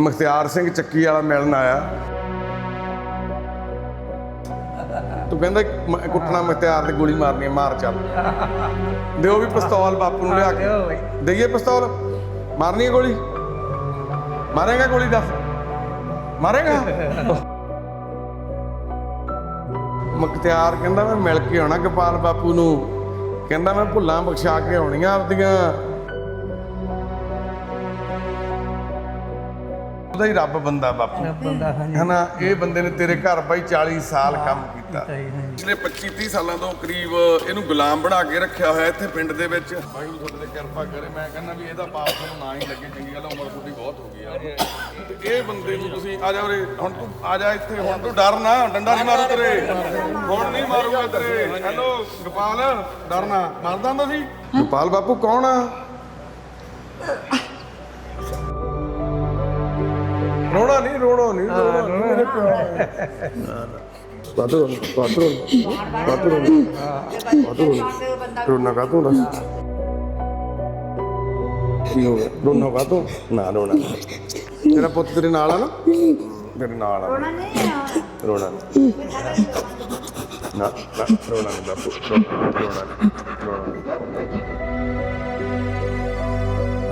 ਮੁਖਤਿਆਰ ਸਿੰਘ ਚੱਕੀ ਵਾਲਾ ਮਿਲਣ ਆਇਆ। ਤੂੰ ਕਹਿੰਦਾ ਕੁੱਟਣਾ ਮੁਖਤਿਆਰ ਤੇ ਗੋਲੀ ਮਾਰਨੀ ਹੈ, ਮਾਰ ਚੱਲ। ਦਿਓ ਵੀ ਪਿਸਤੌਲ ਬਾਪੂ ਨੂੰ ਲਿਆ ਕੇ। ਦਈਏ ਪਿਸਤੌਲ? ਮਾਰਨੀ ਹੈ ਗੋਲੀ? ਮਾਰੇਗਾ ਗੋਲੀ ਦੱਸ? ਮਾਰੇਗਾ? ਮੁਖਤਿਆਰ ਕਹਿੰਦਾ ਮੈਂ ਮਿਲ ਕੇ ਆਉਣਾ ਗੋਪਾਲ ਬਾਪੂ ਨੂੰ। ਕਹਿੰਦਾ ਮੈਂ ਭੁੱਲਾਂ ਬਖਸ਼ਾ ਕੇ ਆਉਣੀਆਂ ਆਪਦੀਆਂ। ਉਹਦਾ ਹੀ ਰੱਬ ਬੰਦਾ ਬਾਪੂ। ਬੰਦਾ ਹਾਂਜੀ। ਹਨਾ ਇਹ ਬੰਦੇ ਨੇ ਤੇਰੇ ਘਰ ਬਾਈ 40 ਸਾਲ ਕੰਮ ਕੀਤਾ। ਪਿਛਲੇ 25 30 ਸਾਲਾਂ ਤੋਂ ਕਰੀਬ ਇਹਨੂੰ ਗੁਲਾਮ ਬਣਾ ਕੇ ਰੱਖਿਆ ਹੋਇਆ ਇੱਥੇ ਪਿੰਡ ਦੇ ਵਿੱਚ। ਵਾਹਿਗੁਰੂ ਤੁਹਾਡੇ ਤੇ ਕਿਰਪਾ ਕਰੇ ਮੈਂ ਕਹਿੰਦਾ ਵੀ ਇਹਦਾ ਪਾਪ ਤੁਹਾਨੂੰ ਨਾ ਹੀ ਲੱਗੇ ਚੰਗੀ ਗੱਲ ਉਮਰ ਤੁਹਾਡੀ ਬਹੁਤ ਹੋ ਗਈ ਆ। ਇਹ ਬੰਦੇ ਨੂੰ ਤੁਸੀਂ ਆ ਜਾ ਉਰੇ ਹੁਣ ਤੂੰ ਆ ਜਾ ਇੱਥੇ ਹੁਣ ਤੂੰ ਡਰ ਨਾ ਡੰਡਾ ਨਹੀਂ ਮਾਰੂ ਤੇਰੇ। ਹੁਣ ਨਹੀਂ ਮਾਰੂਗਾ ਤੇਰੇ। ਹੈਲੋ ਗੋਪਾਲ ਡਰਨਾ ਮਾਰਦਾ ਹੁੰਦਾ ਸੀ? ਗੋਪਾਲ ਬਾਪੂ ਕੌਣ ਆ? ਰੋਣਾ ਨਹੀਂ ਰੋਣਾ ਨਹੀਂ ਰੋਣਾ ਨਹੀਂ। ਮੇਰੇ ਪਿਓ ਕਾਤੋਂ ਕਾਤੋਂ ਕਾਤੋਂ ਕਾਤੋਂ ਰੋਣਾ? ਕਾਤੋਂ ਦੱਸ ਕੀ ਹੋ ਗਿਆ? ਰੋਣਾ ਕਾਤੋਂ ਨਾ ਰੋਣਾ ਤੇਰਾ ਪੁੱਤ ਤੇਰੇ ਨਾਲ ਆ ਨਾ? ਤੇਰੇ ਨਾਲ ਆ। ਰੋਣਾ ਨਹੀਂ ਰੋਣਾ ਨਹੀਂ। ਨਾ ਨਾ ਰੋਣਾ ਨਹੀਂ ਬਾਪੂ ਰੋ- ਰੋਣਾ ਨਹੀਂ ਰੋਣਾ ਨਹੀਂ।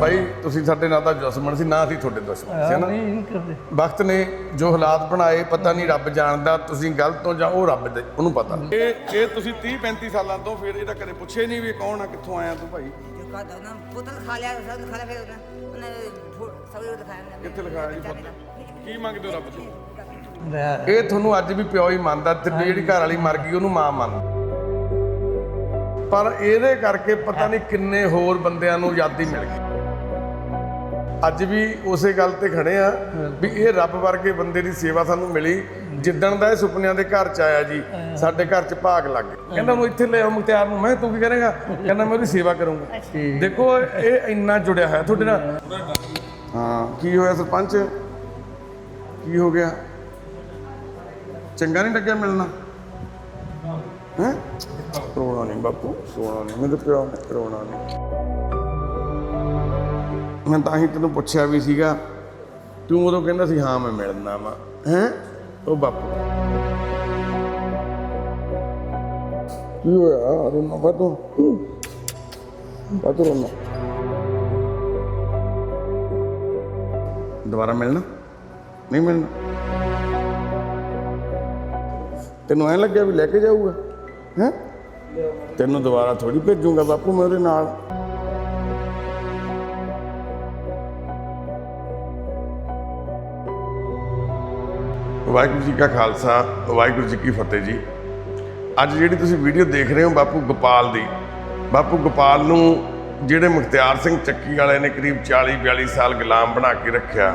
ਭਾਈ ਤੁਸੀਂ ਸਾਡੇ ਨਾਲ ਤਾਂ ਦੁਸ਼ਮਣ ਸੀ ਨਾ ਅਸੀਂ ਤੁਹਾਡੇ ਦੁਸ਼ਮਣ ਸੀ ਹਾਂ, ਨਾ? ਨਹੀਂ ਨਹੀਂ ਕਰਦੇ। ਵਕਤ ਨੇ ਜੋ ਹਾਲਾਤ ਬਣਾਏ ਪਤਾ ਨਹੀਂ ਰੱਬ ਜਾਣਦਾ ਤੁਸੀਂ ਗਲਤ ਤੋਂ ਜਾਂ ਉਹ ਰੱਬ ਦੇ ਉਹਨੂੰ ਪਤਾ। ਇਹ ਇਹ ਤੁਸੀਂ 30 35 ਸਾਲਾਂ ਤੋਂ ਫਿਰ ਇਹਦਾ ਕਦੇ ਪੁੱਛੇ ਨਹੀਂ ਵੀ ਕੌਣ ਆ ਕਿੱਥੋਂ ਆਇਆ ਤੂੰ ਭਾਈ? ਜੋ ਕਹਤਾ ਉਹਨਾਂ ਪੁੱਤਰ ਖਾ ਲਿਆ ਸਭ ਖਾ ਲਿਆ ਫਿਰ ਉਹਨੇ ਉਹਨੇ ਫੋ- ਸਭ ਨੂੰ ਦਿਖਾਇਆ ਉਹਨੇ ਕਿੱਥੇ ਲਿਖਾਇਆ ਜੀ ਪੁੱਤ? ਕੀ ਮੰਗਦੇ ਹੋ ਰੱਬ ਤੋਂ? ਦਇਆ ਇਹ ਤੁਹਾਨੂੰ ਅੱਜ ਵੀ ਪਿਓ ਹੀ ਮੰਨਦਾ ਤੇ ਜਿਹੜੀ ਘਰ ਵਾਲੀ ਮਰ ਗਈ ਉਹਨੂੰ ਮਾਂ ਮੰਨਦਾ ਪਰ ਇਹਦੇ ਕਰਕੇ ਪਤਾ ਨਹੀਂ ਕਿੰਨੇ ਹੋਰ ਬੰਦਿਆਂ ਨੂੰ ਆਜ਼ਾਦੀ ਮਿਲ ਗਈ। ਅੱਜ ਵੀ ਉਸੇ ਗੱਲ ਤੇ ਖੜੇ ਆ ਵੀ ਇਹ ਰੱਬ ਵਰਗੇ ਬੰਦੇ ਦੀ ਸੇਵਾ ਸਾਨੂੰ ਮਿਲੀ। ਜਿੱਦਣ ਦਾ ਇਹ ਸੁਪਨਿਆਂ ਦੇ ਘਰ ਚ ਆਇਆ ਜੀ ਸਾਡੇ ਘਰ ਚ ਭਾਗ ਲੱਗ ਗਿਆ। ਕਹਿੰਦਾ ਮੈਂ ਇੱਥੇ ਲੈ ਆਉ ਮੁਖਤਿਆਰ ਨੂੰ। ਮੈਂ ਤੂੰ ਕੀ ਕਰੇਗਾ? ਕਹਿੰਦਾ ਮੈਂ ਉਹਦੀ ਸੇਵਾ ਕਰੂੰਗਾ। ਦੇਖੋ ਇਹ ਇੰਨਾ ਜੁੜਿਆ ਹੋਇਆ ਤੁਹਾਡੇ ਨਾਲ। ਹਾਂ। ਕੀ ਹੋਇਆ ਸਰਪੰਚ? ਕੀ ਹੋ ਗਿਆ? ਚੰਗਾ ਨਹੀਂ ਲੱਗਿਆ ਮਿਲਣਾ? ਹੈ? ਰੋਣਾ ਨਹੀਂ ਬਾਪੂ ਰੋਣਾ ਨਹੀਂ। ਮੈਂ ਤਾਂ ਰੋਣਾ ਨਹੀਂ। ਮੈਂ ਤਾਂ ਹੀ ਤੈਨੂੰ ਪੁੱਛਿਆ ਵੀ ਸੀਗਾ, ਤੂੰ ਉਦੋਂ ਕਹਿੰਦਾ ਸੀ, ਹਾਂ, ਮੈਂ ਮਿਲਣਾ ਵਾ। ਹੈ? ਉਹ ਬਾਪੂ। ਕੀ ਹੋਇਆ? ਰੋਣਾ ਬਾਤੋਂ ਬਾਤੋਂ ਰੋਣਾ। ਦੁਬਾਰਾ ਮਿਲਣਾ? ਨਹੀਂ ਮਿਲਣਾ? ਤੈਨੂੰ ਐ ਲੱਗਿਆ ਵੀ ਲੈ ਕੇ ਜਾਊਗਾ? ਹੈ? ਤੈਨੂੰ ਦੁਬਾਰਾ ਥੋੜੀ ਭੇਜੂਗਾ ਬਾਪੂ ਮੈਂ ਉਹਦੇ ਨਾਲ। ਵਾਹਿਗੁਰੂ ਜੀ ਕਾ ਖਾਲਸਾ, ਵਾਹਿਗੁਰੂ ਜੀ ਕੀ ਫਤਿਹ ਜੀ। ਅੱਜ ਜਿਹੜੀ ਤੁਸੀਂ ਵੀਡੀਓ ਦੇਖ ਰਹੇ ਹੋ ਬਾਪੂ ਗੋਪਾਲ ਦੀ, ਬਾਪੂ ਗੋਪਾਲ ਨੂੰ ਜਿਹੜੇ ਮੁਖਤਿਆਰ ਸਿੰਘ ਚੱਕੀ ਵਾਲੇ ਨੇ ਕਰੀਬ 40 42 ਸਾਲ ਗੁਲਾਮ ਬਣਾ ਕੇ ਰੱਖਿਆ,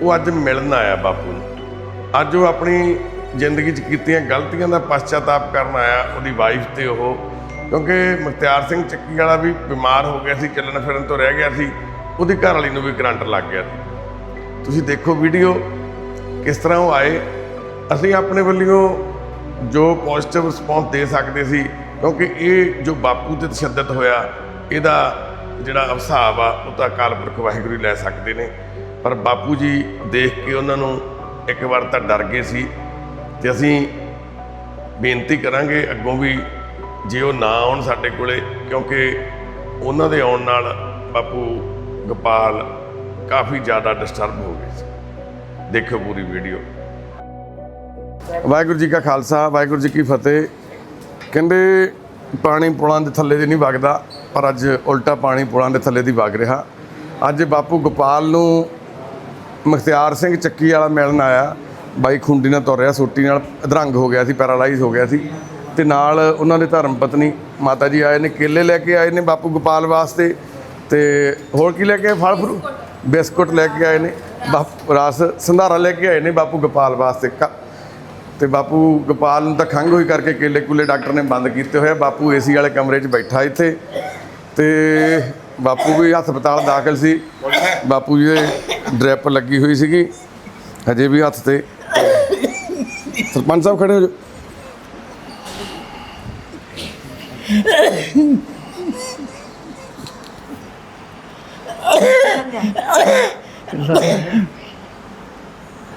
ਉਹ ਅੱਜ ਮਿਲਣ ਆਇਆ ਬਾਪੂ ਨੂੰ। ਅੱਜ ਉਹ ਆਪਣੀ ਜ਼ਿੰਦਗੀ 'ਚ ਕੀਤੀਆਂ ਗਲਤੀਆਂ ਦਾ ਪਛਤਾਤਾਪ ਕਰਨ ਆਇਆ, ਉਹਦੀ ਵਾਈਫ ਤੇ ਉਹ, ਕਿਉਂਕਿ ਮੁਖਤਿਆਰ ਸਿੰਘ ਚੱਕੀ ਵਾਲਾ ਵੀ ਬਿਮਾਰ ਹੋ ਗਿਆ ਸੀ ਚੱਲਣ ਫਿਰਨ ਤੋਂ ਰਹਿ ਗਿਆ ਸੀ, ਉਹਦੀ ਘਰ ਵਾਲੀ ਨੂੰ ਵੀ ਕਰੰਟ ਲੱਗ ਗਿਆ ਸੀ। ਤੁਸੀਂ ਦੇਖੋ ਵੀਡੀਓ ਕਿਸ ਤਰ੍ਹਾਂ ਉਹ ਆਏ, ਅਸੀਂ ਆਪਣੇ ਵੱਲੋਂ ਜੋ ਪੋਜ਼ਿਟਿਵ ਰਿਸਪੌਂਸ ਦੇ ਸਕਦੇ ਸੀ, ਕਿਉਂਕਿ ਇਹ ਜੋ ਬਾਪੂ ਤੇ ਤਸ਼ੱਦਦ ਹੋਇਆ, ਇਹਦਾ ਜਿਹੜਾ ਹਿਸਾਬ ਆ ਉਹ ਤਾਂ ਅਕਾਲ ਪੁਰਖ ਵਾਹਿਗੁਰੂ ਲੈ ਸਕਦੇ ਨੇ। ਪਰ ਬਾਪੂ ਜੀ ਦੇਖ ਕੇ ਉਹਨਾਂ ਨੂੰ ਇੱਕ ਵਾਰ ਤਾਂ ਡਰ ਗਏ ਸੀ ਤੇ ਅਸੀਂ ਬੇਨਤੀ ਕਰਾਂਗੇ ਅੱਗੋਂ ਵੀ ਜੇ ਉਹ ਨਾ ਆਉਣ ਸਾਡੇ ਕੋਲੇ, ਕਿਉਂਕਿ ਉਹਨਾਂ ਦੇ ਆਉਣ ਨਾਲ ਬਾਪੂ ਗੋਪਾਲ ਕਾਫੀ ਜ਼ਿਆਦਾ ਡਿਸਟਰਬ ਹੋ ਗਏ ਦੇਖਿਓ ਪੂਰੀ ਵੀਡੀਓ। ਵਾਹਿਗੁਰੂ ਜੀ ਕਾ ਖਾਲਸਾ, ਵਾਹਿਗੁਰੂ ਜੀ ਕੀ ਫਤਿਹ। ਕਹਿੰਦੇ ਪਾਣੀ ਪੁਲਾਂ ਦੇ ਥੱਲੇ ਦੀ ਨਹੀਂ ਵਗਦਾ, ਪਰ ਅੱਜ ਉਲਟਾ ਪਾਣੀ ਪੁਲਾਂ ਦੇ ਥੱਲੇ ਦੀ ਵਗ ਰਿਹਾ। ਅੱਜ ਬਾਪੂ ਗੋਪਾਲ ਨੂੰ ਮੁਖਤਿਆਰ ਸਿੰਘ ਚੱਕੀ ਵਾਲਾ ਮਿਲਣ ਆਇਆ। ਬਾਈ ਖੁੰਡੀ ਨਾਲ ਤੁਰ ਰਿਹਾ, ਸੋਟੀ ਨਾਲ ਅਧਰੰਗ ਹੋ ਗਿਆ ਸੀ, ਪੈਰਾਲਾਈਜ਼ ਹੋ ਗਿਆ ਸੀ। ਤੇ ਨਾਲ ਉਹਨਾਂ ਦੇ ਧਰਮ ਪਤਨੀ ਮਾਤਾ ਜੀ ਆਏ ਨੇ, ਕੇਲੇ ਲੈ ਕੇ ਆਏ ਨੇ ਬਾਪੂ ਗੋਪਾਲ ਵਾਸਤੇ। ਤੇ ਹੋਰ ਕੀ ਲੈ ਕੇ ਆਏ? ਫਲ ਫਰੂ ਬਿਸਕੁਟ ਲੈ ਕੇ ਆਏ ਨੇ। ਬਾਪੂ ਰਾਸ ਸੰਧਾਰਾ ਲੈ ਕੇ ਆਏ ਨੇ ਬਾਪੂ ਗੋਪਾਲ ਵਾਸਤੇ ਕ- ਤੇ ਬਾਪੂ ਗੋਪਾਲ ਨੂੰ ਤਾਂ ਖੰਘ ਹੋਈ ਕਰਕੇ ਕੇਲੇ ਕੂਲੇ ਡਾਕਟਰ ਨੇ ਬੰਦ ਕੀਤੇ ਹੋਏ ਆ। ਬਾਪੂ ਏਸੀ ਵਾਲੇ ਕਮਰੇ 'ਚ ਬੈਠਾ ਇੱਥੇ ਤੇ ਬਾਪੂ ਵੀ ਹਸਪਤਾਲ ਦਾਖਲ ਸੀ। ਬਾਪੂ ਜੀ ਦੇ ਡ੍ਰਿਪ ਲੱਗੀ ਹੋਈ ਸੀਗੀ, ਹਜੇ ਵੀ ਹੱਥ ਤੇ। ਸਰਪੰਚ ਸਾਹਿਬ ਖੜੇ ਹੋ ਜਾਓ।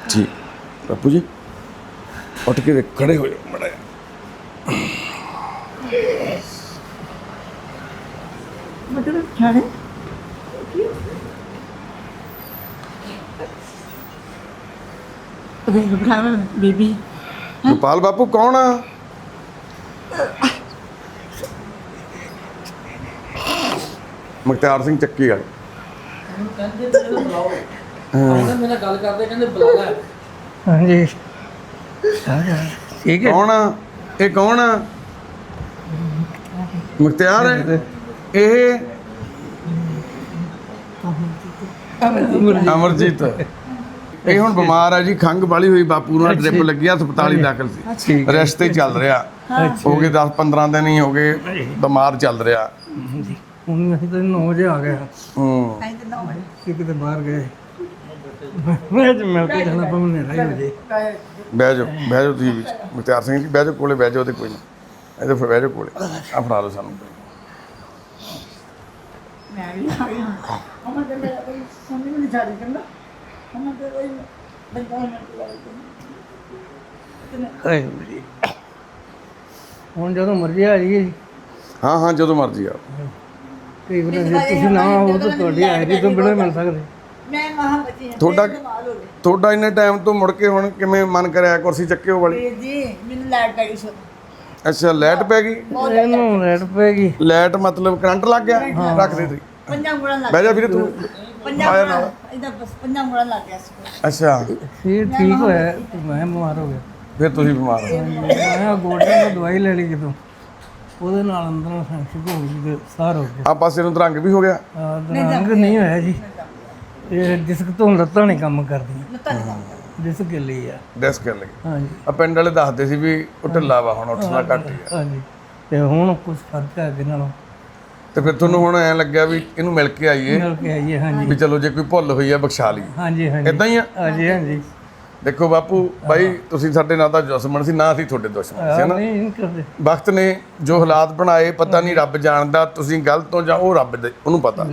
ਜੀ ਬਾਪੂ ਜੀ ਉੱਠ ਕੇ ਖੜੇ ਹੋ ਜਾਓ ਮੜਾ ਮਤਲਬ ਛਾੜੇ ਅਬੇ ਬਖਾਵਾ ਬੀਬੀ। ਗੋਪਾਲ ਬਾਪੂ ਕੌਣ ਆ? ਮੁਖਤਿਆਰ ਸਿੰਘ ਚੱਕੀ ਵਾਲੇ। ਉਹਨਾਂ ਮੇਰੇ ਨਾਲ ਗੱਲ ਕਰਦੇ ਕਹਿੰਦੇ ਬੁਲਾ ਲੈ। ਹਾਂਜੀ। ਠੀਕ ਹੈ। ਕੌਣ ਆ? ਇਹ ਕੌਣ ਆ? ਮੁਖਤਿਆਰ ਹੈ? ਇਹ? ਅਮਰਜੀਤ। ਇਹ ਹੁਣ ਬਿਮਾਰ ਆ ਜੀ ਖੰਗ ਵਾਲੀ ਹੋਈ ਬਾਪੂ ਨੂੰ ਡ੍ਰਿਪ ਲੱਗਿਆ ਹਸਪਤਾਲ ਹੀ ਦਾਖਲ ਸੀ। ਠੀਕ ਰੈਸਟ ਤੇ ਚੱਲ ਰਿਹਾ। ਹੋ ਗਏ 10 15 ਦਿਨ ਹੀ ਹੋ ਗਏ ਬਿਮਾਰ ਚੱਲ ਰਿਹਾ। ਜੀ ਹੁਣ ਅਸੀਂ ਤਾਂ 9 ਵਜੇ ਆ ਗਏ ਹੂੰ। ਕਿ ਕਿਤੇ ਬਾਹਰ ਗਏ। ਮੈਂ ਤੇ ਮਿਲ ਕੇ ਜਾਣਾ ਪਊ ਨੇ ਰਹੀ ਵਜੇ ਬਹਿ ਜਾਓ ਬਹਿ ਜਾਓ ਤੁਸੀਂ ਵਿੱਚ ਮੁਖਤਿਆਰ ਸਿੰਘ ਜੀ ਬਹਿ ਜਾਓ ਕੋਲੇ ਬਹਿ ਜਾਓ ਤੇ ਕੋਈ ਨਾ। ਇਹਦੇ ਫਿਰ ਬਹਿ ਜਾਓ ਕੋਲੇ। ਆ ਫੜਾ ਲਓ ਸਾਨੂੰ। ਮੈਂ ਵੀ ਆ ਗਿਆ ਤੇ ਮੇਰਾ ਕੋਈ ਸਮਝ ਨਹੀਂ ਕੰਦਾ ਅਮਾ ਤੇ ਕੋਈ ਬੰਦਾ ਹੁਣ ਜਦੋਂ ਮਰਜ਼ੀ ਆ ਜਾਈਏ। ਜੀ ਹਾਂ ਹਾਂ ਜਦੋਂ ਮਰਜ਼ੀ ਆ। ਕਈ ਵਾਰ ਜੇ ਤੁਸੀਂ ਨਾ ਆਓ ਤਾਂ ਤੁਹਾਡੀ ਆਈਡੀ ਤੋਂ ਬਿਨਾਂ ਮਿਲ ਸਕਦੇ। ਮੈਂ ਮਹਾ ਬੱਚੀ ਹਾਂ ਤੁਹਾਡਾ ਕਮਾਲ ਹੋ ਗਈ ਤੁਹਾਡਾ ਇੰਨੇ ਟਾਈਮ ਤੋਂ ਮੁੜ ਕੇ ਹੁਣ ਕਿਵੇਂ ਮਨ ਕਰਿਆ ਕੁਰਸੀ ਚੱਕਿਓ ਵਾਲੀ? ਵੀਰ ਜੀ ਮੈਨੂੰ ਲਾਈਟ ਪੈ ਗਈ ਸੋ। ਅੱਛਾ ਲਾਈਟ ਪੈ ਗਈ? ਇਹਨੂੰ ਰੈਡ ਪੈਗੀ ਲਾਈਟ ਮਤਲਬ ਕਰੰਟ ਲੱਗ ਗਿਆ? ਰੱਖ ਦੇ ਤੁਸੀਂ। ਪੰਜਾਂ ਗੁਣਾ ਲੱਗ ਬਹਿ ਜਾ ਵੀਰੇ ਤੂੰ। ਪੰਜਾਂ ਗੁਣਾ ਇਹਦਾ ਬਸ ਪੰਜਾਂ ਗੁਣਾ ਲੱਗ ਗਿਆ ਸੀ। ਅੱਛਾ। ਇਹ ਠੀਕ ਹੋਇਆ ਤੇ ਮੈਂ ਬਿਮਾਰ ਹੋ ਗਿਆ। ਫਿਰ ਤੁਸੀਂ ਬਿਮਾਰ ਹੋ ਮੈਂ ਗੋਡਿਆਂ ਦੀ ਦਵਾਈ ਲੈ ਲਈ ਜਦੋਂ। ਉਹਦੇ ਨਾਲ ਅੰਦਰੋਂ ਸੈਂਸਿਕ ਹੋ ਗਈ ਤੇ ਸਾਰ ਹੋ ਗਿਆ ਆ ਪਾਸੇ ਨੂੰ ਤਰੰਗ ਵੀ ਹੋ ਗਿਆ। ਰੰਗ ਨਹੀਂ ਹੋਇਆ ਜੀ। ਇਹ ਡਿਸਕ ਤੋਂ ਲੱਤਾਂ ਨਹੀਂ ਕੰਮ ਕਰਦੀਆਂ। ਲੱਤਾਂ ਨਹੀਂ ਕੰਮ ਡਿਸਕ ਗਿੱਲੀ ਆ। ਡੈਸਕ ਲਈ ਹਾਂਜੀ ਆ। ਪਿੰਡ ਵਾਲੇ ਦੱਸਦੇ ਸੀ ਵੀ ਉਹ ਢਿੱਲਾ ਵਾ ਹੁਣ ਉੱਠਣਾ ਘੱਟ ਹੀ ਆ। ਹਾਂਜੀ ਤੇ ਹੁਣ ਕੁਝ ਫ਼ਰਕ ਹੈ ਅੱਗੇ ਨਾਲੋਂ। ਤੇ ਫਿਰ ਤੁਹਾਨੂੰ ਹੁਣ ਐ ਲੱਗਿਆ ਵੀ ਇਹਨੂੰ ਮਿਲ ਕੇ ਆਈਏ। ਮਿਲ ਕੇ ਆਈਏ ਹਾਂਜੀ ਵੀ ਚਲੋ ਜੇ ਕੋਈ ਭੁੱਲ ਹੋਈ ਆ ਬਖਸ਼ਾ ਲਈ। ਹਾਂਜੀ ਹਾਂਜੀ ਇਦਾਂ ਹੀ ਆ? ਹਾਂਜੀ ਹਾਂਜੀ ਦੇਖੋ ਬਾਪੂ ਬਾਈ ਤੁਸੀਂ ਸਾਡੇ ਨਾਲ ਦਾ ਦੁਸ਼ਮਣ ਸੀ ਨਾ ਅਸੀਂ ਤੁਹਾਡੇ ਦੁਸ਼ਮਣ ਸੀ ਆਹ ਨਾ ਨਹੀਂ ਕਰਦੇ। ਵਕਤ ਨੇ ਜੋ ਹਾਲਾਤ ਬਣਾਏ ਪਤਾ ਨਹੀਂ ਰੱਬ ਜਾਣਦਾ ਤੁਸੀਂ ਗਲਤ ਤੋਂ ਜਾਂ ਉਹ ਰੱਬ ਦੇ ਉਹਨੂੰ ਪਤਾ।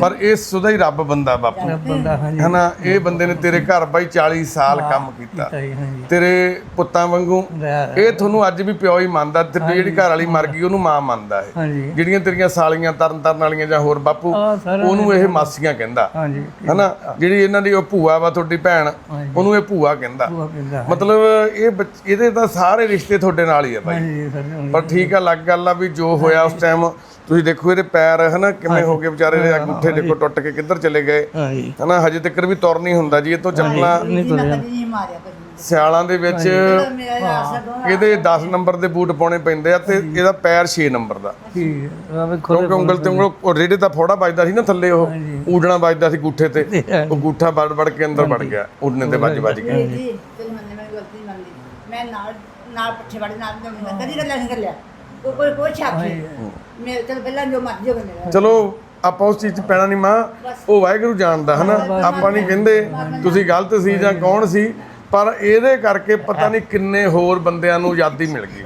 ਪਰ ਇਹ ਸੁਦਾ ਹੀ ਰੱਬ ਬੰਦਾ ਬਾਪੂ। ਬੰਦਾ ਹਾਂਜੀ। ਹਨਾ ਇਹ ਬੰਦੇ ਨੇ ਤੇਰੇ ਘਰ ਬਾਈ 40 ਸਾਲ ਕੰਮ ਕੀਤਾ ਤੇਰੇ ਪੁੱਤਾਂ ਵਾਂਗੂ ਇਹ ਤੁਹਾਨੂੰ ਅੱਜ ਵੀ ਪਿਓ ਹੀ ਮੰਨਦਾ ਤੇ ਜਿਹੜੀ ਘਰ ਵਾਲੀ ਮਰ ਗਈ ਉਹਨੂੰ ਮਾਂ ਮੰਨਦਾ ਹੈ ਜਿਹੜੀਆਂ ਤੇਰੀਆਂ ਸਾਲੀਆਂ ਤਰਨ ਤਰਨ ਵਾਲੀਆਂ ਜਾਂ ਹੋਰ ਬਾਪੂ ਉਹਨੂੰ ਇਹ ਮਾਸੀਆਂ ਕਹਿੰਦਾ। ਹਨਾ ਜਿਹੜੀ ਇਹਨਾਂ ਦੀ ਉਹ ਭੂਆ ਵਾ ਤੁਹਾਡੀ ਭੈਣ ਉਹਨੂੰ ਇਹ ਭੂਆ ਕਹਿੰਦਾ। ਮਤਲਬ ਇਹ ਬੱਚ- ਇਹਦੇ ਤਾਂ ਸਾਰੇ ਰਿਸ਼ਤੇ ਤੁਹਾਡੇ ਨਾਲ ਹੀ ਆ ਬਾਈ ਹਾਂਜੀ ਸਰ ਹਾਂਜੀ। ਪਰ ਠੀਕ ਆ ਲੱਗ ਗੱਲ ਆ ਵੀ ਜੋ ਹੋਇਆ ਉਸ ਟਾਈਮ ਤੁਸੀਂ ਦੇਖੋ ਇਹਦੇ ਪੈਰ ਹਨਾ ਕਿਵੇਂ ਹੋ ਗਏ ਵਿਚਾਰੇ ਦੇ ਅੰਗੂਠੇ ਦੇਖੋ ਟੁੱਟ ਕੇ ਕਿੱਧਰ ਚਲੇ ਗਏ। ਹਾਂਜੀ। ਹਨਾ ਹਜੇ ਤੱਕ ਵੀ ਤੁਰ ਨਹੀਂ ਹੁੰਦਾ ਜੀ ਇਹ ਤੋਂ ਚੱਪਲਾਂ ਨਹੀਂ ਜੀ ਕਦੀ ਨਹੀਂ ਮਾਰਿਆ ਕਦੀ ਸਿਆਲਾਂ ਦੇ ਵਿੱਚ ਇਹਦੇ 10 ਨੰਬਰ ਦੇ ਬੂਟ ਪਾਉਣੇ ਪੈਂਦੇ ਆ ਤੇ ਇਹਦਾ ਪੈਰ 6 ਨੰਬਰ ਦਾ। ਠੀਕ ਹੈ। ਆ ਵੇਖੋ ਕਿਉਂਕਿ ਉਂਗਲ ਤੇ ਉਂਗਲ ਉਹ ਰੇੜੇ ਦਾ ਫੋੜਾ ਵੱਜਦਾ ਸੀ ਨਾ ਥੱਲੇ ਉਹ ਊੜਣਾ ਵੱਜਦਾ ਸੀ ਗੁੱਠੇ ਤੇ ਉਹ ਗੁੱਠਾ ਵੜ ਵੜ ਕੇ ਅੰਦਰ ਵੜ ਗਿਆ ਉੜਨੇ ਤੇ ਵੱਜ ਵੱਜ ਕੇ ਜੀ ਚਲ ਮੰਨੇ ਮੈਂ ਗਲਤੀ ਮੰਨਦੀ। ਮੈਂ ਨਾਲ ਨਾਲ ਪਿੱਛੇ ਵੜੇ ਨਾਲ ਮੈਂ ਕਦੀ ਗੱਲਾਂ ਨਹੀਂ ਕਰਿਆ। ਕੋਈ ਕੋਈ ਕੋਈ ਛਾਪੀ ਮੈਂ ਚਲ ਪਹਿਲਾਂ ਜੋ ਮਰਜ਼ੀ ਹੋ ਗਿਆ ਚਲੋ ਆਪਾਂ ਉਸ ਚੀਜ਼ 'ਚ ਪੈਣਾ ਨਹੀਂ ਮਾਂ। ਉਹ ਵਾਹਿਗੁਰੂ ਜਾਣਦਾ ਹਨਾ? ਆਪਾਂ ਨਹੀਂ ਕਹਿੰਦੇ ਤੁਸੀਂ ਗਲਤ ਸੀ ਜਾਂ ਕੌਣ ਸੀ ਪਰ ਇਹਦੇ ਕਰਕੇ ਪਤਾ ਨਹੀਂ ਕਿੰਨੇ ਹੋਰ ਬੰਦਿਆਂ ਨੂੰ ਆਜ਼ਾਦੀ ਮਿਲ ਗਈ।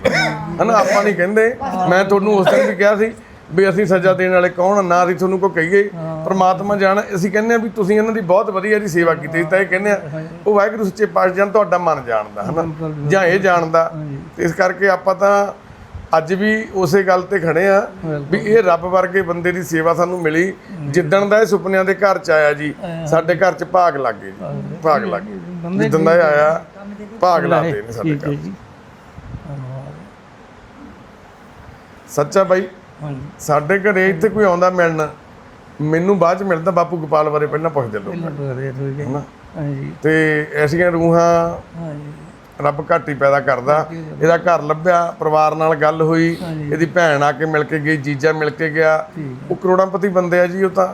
ਹਨਾ ਆਪਾਂ ਨਹੀਂ ਕਹਿੰਦੇ। ਮੈਂ ਤੁਹਾਨੂੰ ਉਸ ਦਿਨ ਵੀ ਕਿਹਾ ਸੀ ਵੀ ਅਸੀਂ ਸਜ਼ਾ ਦੇਣ ਵਾਲੇ ਕੌਣ ਨਾ ਅਸੀਂ ਤੁਹਾਨੂੰ ਕੋ ਕਹੀਏ। ਪ੍ਰਮਾਤਮਾ ਜਾਣ ਅਸੀਂ ਕਹਿੰਦੇ ਆ ਵੀ ਤੁਸੀਂ ਇਹਨਾਂ ਦੀ ਬਹੁਤ ਵਧੀਆ ਜੀ ਸੇਵਾ ਕੀਤੀ। ਤਾਂ ਇਹ ਕਹਿੰਦੇ ਆ ਉਹ ਵਾਹਿਗੁਰੂ ਸੱਚੇ ਪਾਤਸ਼ਾਹ ਤੁਹਾਡਾ ਮਨ ਜਾਣਦਾ ਹਨਾ। ਜਾਂ ਇਹ ਜਾਣਦਾ। ਇਸ ਕਰਕੇ ਆਪਾਂ ਤਾਂ ਅੱਜ ਵੀ ਉਸੇ ਗੱਲ ਤੇ ਖੜੇ ਆ ਵੀ ਇਹ ਰੱਬ ਵਰਗੇ ਬੰਦੇ ਦੀ ਸੇਵਾ ਸਾਨੂੰ ਮਿਲੀ। ਜਿੱਦਣ ਦਾ ਇਹ ਸੁਪਨਿਆਂ ਦੇ ਘਰ ਚ ਆਇਆ ਜੀ ਸਾਡੇ ਘਰ ਚ ਭਾਗ ਲੱਗ ਭਾਗ ਲੱਗ ਜਿੱਦਣ ਦਾ ਇਹ ਆਇਆ ਭਾਗ ਲਾਤੇ ਨੇ ਸਾਡੇ ਠੀਕ ਹੈ ਘਰ। ਜੀ। ਧੰਨਵਾਦ। ਸੱਚਾ ਬਾਈ ਹਾਂਜੀ। ਸਾਡੇ ਘਰੇ ਇੱਥੇ ਕੋਈ ਆਉਂਦਾ ਮਿਲਣ ਮੈਨੂੰ ਬਾਅਦ ਚ ਮਿਲਦਾ ਬਾਪੂ ਗੋਪਾਲ ਬਾਰੇ ਪਹਿਲਾਂ ਪੁੱਛਦੇ ਲੋਕ। ਪਹਿਲਾਂ ਤੋਂ ਰਹੇ ਠੀਕ ਹੈ। ਹਾਂਜੀ। ਤੇ ਐਸੀਆਂ ਰੂਹਾਂ ਹਾਂਜੀ। ਰੱਬ ਘੱਟ ਪੈਦਾ ਕਰਦਾ। ਇਹਦਾ ਘਰ ਲੱਭਿਆ ਪਰਿਵਾਰ ਨਾਲ ਗੱਲ ਹੋਈ ਇਹਦੀ ਭੈਣ ਆ ਕੇ ਮਿਲ ਕੇ ਗਈ ਜੀਜਾ ਮਿਲ ਕੇ ਗਿਆ। ਉਹ ਕਰੋੜਾਂਪਤੀ ਬੰਦੇ ਆ ਜੀ ਉਹ ਤਾਂ।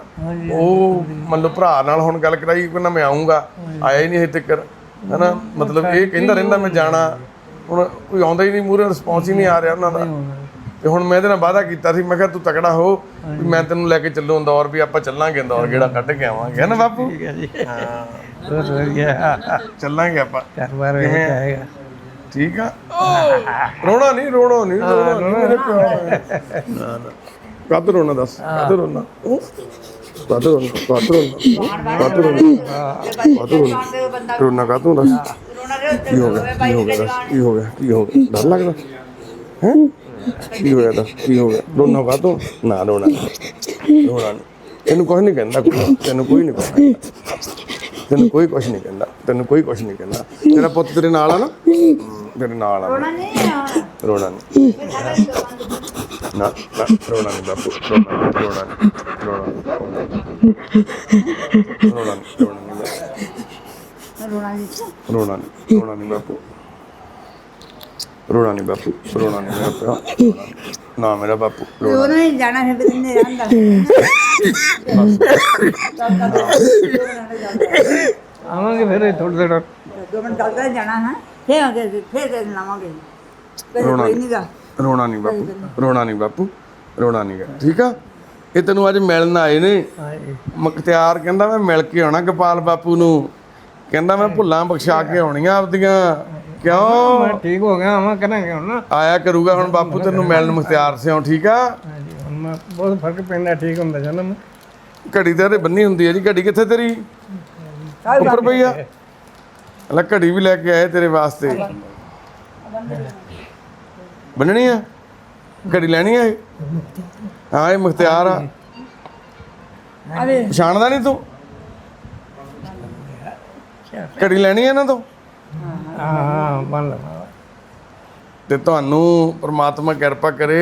ਉਹ ਮੰਨ ਲਓ ਭਰਾ ਨਾਲ ਹੁਣ ਗੱਲ ਕਰਾਈ ਕਹਿੰਦਾ ਮੈਂ ਆਉਂਗਾ ਆਇਆ ਹੀ ਨਹੀਂ ਹਜੇ ਤੱਕ। ਹਨਾ? ਮਤਲਬ ਇਹ ਕਹਿੰਦਾ ਰਹਿੰਦਾ ਮੈਂ ਜਾਣਾ। ਹੁਣ ਕੋਈ ਆਉਂਦਾ ਹੀ ਨਹੀਂ ਮੂਰੇ ਰਿਸਪੌਂਸ ਹੀ ਨਹੀਂ ਆ ਰਿਹਾ ਉਹਨਾਂ ਦਾ। ਤੇ ਹੁਣ ਮੈਂ ਇਹਦੇ ਨਾਲ ਵਾਅਦਾ ਕੀਤਾ ਸੀ ਮੈਂ ਕਿਹਾ ਤੂੰ ਤਕੜਾ ਹੋ ਵੀ ਮੈਂ ਤੈਨੂੰ ਲੈ ਕੇ ਚੱਲੂ ਇੰਦੌਰ ਵੀ ਆਪਾਂ ਚੱਲਾਂਗੇ ਇੰਦੌਰ ਗੇੜਾ ਕੱਢ ਕੇ ਆਵਾਂਗੇ। ਹੈ ਨਾ ਬਾਪੂ? ਠੀਕ ਹੈ ਜੀ। ਹਾਂ। ਬਹੁਤ ਵਧੀਆ। ਚੱਲਾਂਗੇ ਆਪਾਂ। ਕਾਰੋਬਾਰ ਹੋ ਜਾਏਗਾ। ਠੀਕ ਆ? ਰੋਣਾ ਨਹੀਂ ਰੋਣਾ ਨਹੀਂ ਰੋਣਾ ਨਹੀਂ ਮੇਰੇ ਪਿਓ ਨਾ ਨਾ। ਕਦ ਰੋਣਾ ਦੱਸ ਕਦ ਰੋਣਾ। ਉਹ ਕਾਤੋਂ ਕਾਤੋਂ ਕਾਤੋਂ ਬੰਦਾ ਰੋਣਾ ਕਾਤੋਂ ਦੱਸ ਰੋਣਾ ਦੇ ਕੀ ਹੋ ਗਿਆ ਕੀ ਹੋ ਗਿਆ ਦੱਸ? ਕੀ ਹੋ ਗਿਆ ਕੀ ਹੋ ਗਿਆ? ਡਰ ਲੱਗਦਾ? ਹੈ? ਕੀ ਹੋਇਆ ਦੱਸ? ਕੀ ਹੋ ਗਿਆ? ਰੋਣਾ ਕਾਤੋਂ ਨਾ ਰੋਣਾ। ਰੋਣਾ ਨੀ। ਤੈਨੂੰ ਕੁਝ ਨਹੀਂ ਕਹਿੰਦਾ ਕੋਈ ਤੈਨੂੰ ਕੋਈ ਨਹੀਂ ਕਹਿੰਦਾ। ਤੈਨੂੰ ਕੋਈ ਕੁਝ ਨਹੀਂ ਕਹਿੰਦਾ ਤੈਨੂੰ ਕੋਈ ਕੁਝ ਨਹੀਂ ਕਹਿੰਦਾ। ਤੇਰਾ ਪੁੱਤ ਤੇਰੇ ਨਾਲ ਆ ਨਾ? ਤੇਰੇ ਨਾਲ ਆ। ਰੋਣਾ ਨਹੀਂ ਰੋਣਾ ਨਹੀਂ। ਨਾ ਨਾ ਰੋਣਾ ਨਹੀਂ। ਬਾਪੂ ਰੋਣਾ ਨੀ, ਰੋਣਾ ਨਹੀਂ ਰੋਣਾ ਨਹੀਂ ਰੋਣਾ ਨਹੀਂ। ਰੋਣਾ ਨਹੀਂ ਰੋਣਾ ਨਹੀਂ ਬਾਪੂ। ਰੋਣਾ ਨਹੀਂ ਬਾਪੂ। ਰੋਣਾ ਨਹੀਂ ਰੋਣਾ ਨੀ। ਨਾ ਮੇਰਾ ਬਾਪੂ ਰੋਣਾ ਰੋਣਾ ਨਹੀਂ ਜਾਣਾ ਫਿਰ ਬਿੰਨੇ ਰਹਿੰਦਾ। ਆਵਾਂਗੇ ਫਿਰ ਥੋੜਾ ਥੋੜਾ ਦੋ ਮਿੰਟ ਕਰ ਜਾਣਾ ਹੈ। ਫੇਰ ਆਗੇ ਫੇਰ ਦੇ ਲਾਵਾਂਗੇ। ਰੋਣਾ ਕੋਈ ਨਹੀਂ। ਗਾ ਰੋਣਾ ਨਹੀਂ ਬਾਪੂ ਰੋਣਾ ਨਹੀਂ ਬਾਪੂ ਰੋਣਾ ਨਹੀਂ ਗਾ। ਠੀਕ ਆ? ਇਹ ਤੈਨੂੰ ਅੱਜ ਮਿਲਣ ਆਏ ਨੇ। ਮੁਖਤਿਆਰ ਕਹਿੰਦਾ ਮੈਂ ਮਿਲ ਕੇ ਆਉਣਾ ਗੋਪਾਲ ਬਾਪੂ ਨੂੰ। ਕਹਿੰਦਾ ਮੈਂ ਭੁੱਲਾਂ ਬਖਸ਼ਾ ਕੇ ਆਉਣੀਆਂ ਆਪਦੀਆਂ। ਕਿਉਂ? ਠੀਕ ਹੋ ਗਿਆ ਆਵਾਂ ਕਰਾਂਗੇ ਹੁਣ। ਨਾ ਆਇਆ ਕਰੂਗਾ ਹੁਣ ਬਾਪੂ ਤੈਨੂੰ ਮਿਲਣ ਮੁਖਤਿਆਰ ਸਿਓ ਠੀਕ ਆ? ਹਾਂਜੀ ਹੁਣ ਮੈਂ ਬਹੁਤ ਫ਼ਰਕ ਪੈਂਦਾ ਠੀਕ ਹੁੰਦਾ ਜਾਂਦਾ ਮੈਂ। ਘੜੀ ਤੇ ਇਹਦੇ ਬੰਨੀ ਹੁੰਦੀ ਹੈ ਜੀ ਘੜੀ ਕਿੱਥੇ ਤੇਰੀ? ਉੱਪਰ ਪਈ ਆ। ਲੈ ਘੜੀ ਵੀ ਲੈ ਕੇ ਆਏ ਤੇਰੇ ਵਾਸਤੇ। ਬੰਨਣੀ ਆ? ਘੜੀ ਲੈਣੀ ਆ ਇਹ? ਹਾਂ ਇਹ ਮੁਖਤਿਆਰ ਆ। ਅਰੇ। ਪਛਾਣਦਾ ਨਹੀਂ ਤੂੰ? ਘੜੀ ਲੈਣੀ ਆ ਇਹਨਾਂ ਤੋਂ? ਹਾਂ ਬਣ ਲਵਾਂ ਤੇ ਤੁਹਾਨੂੰ ਪ੍ਰਮਾਤਮਾ ਕਿਰਪਾ ਕਰੇ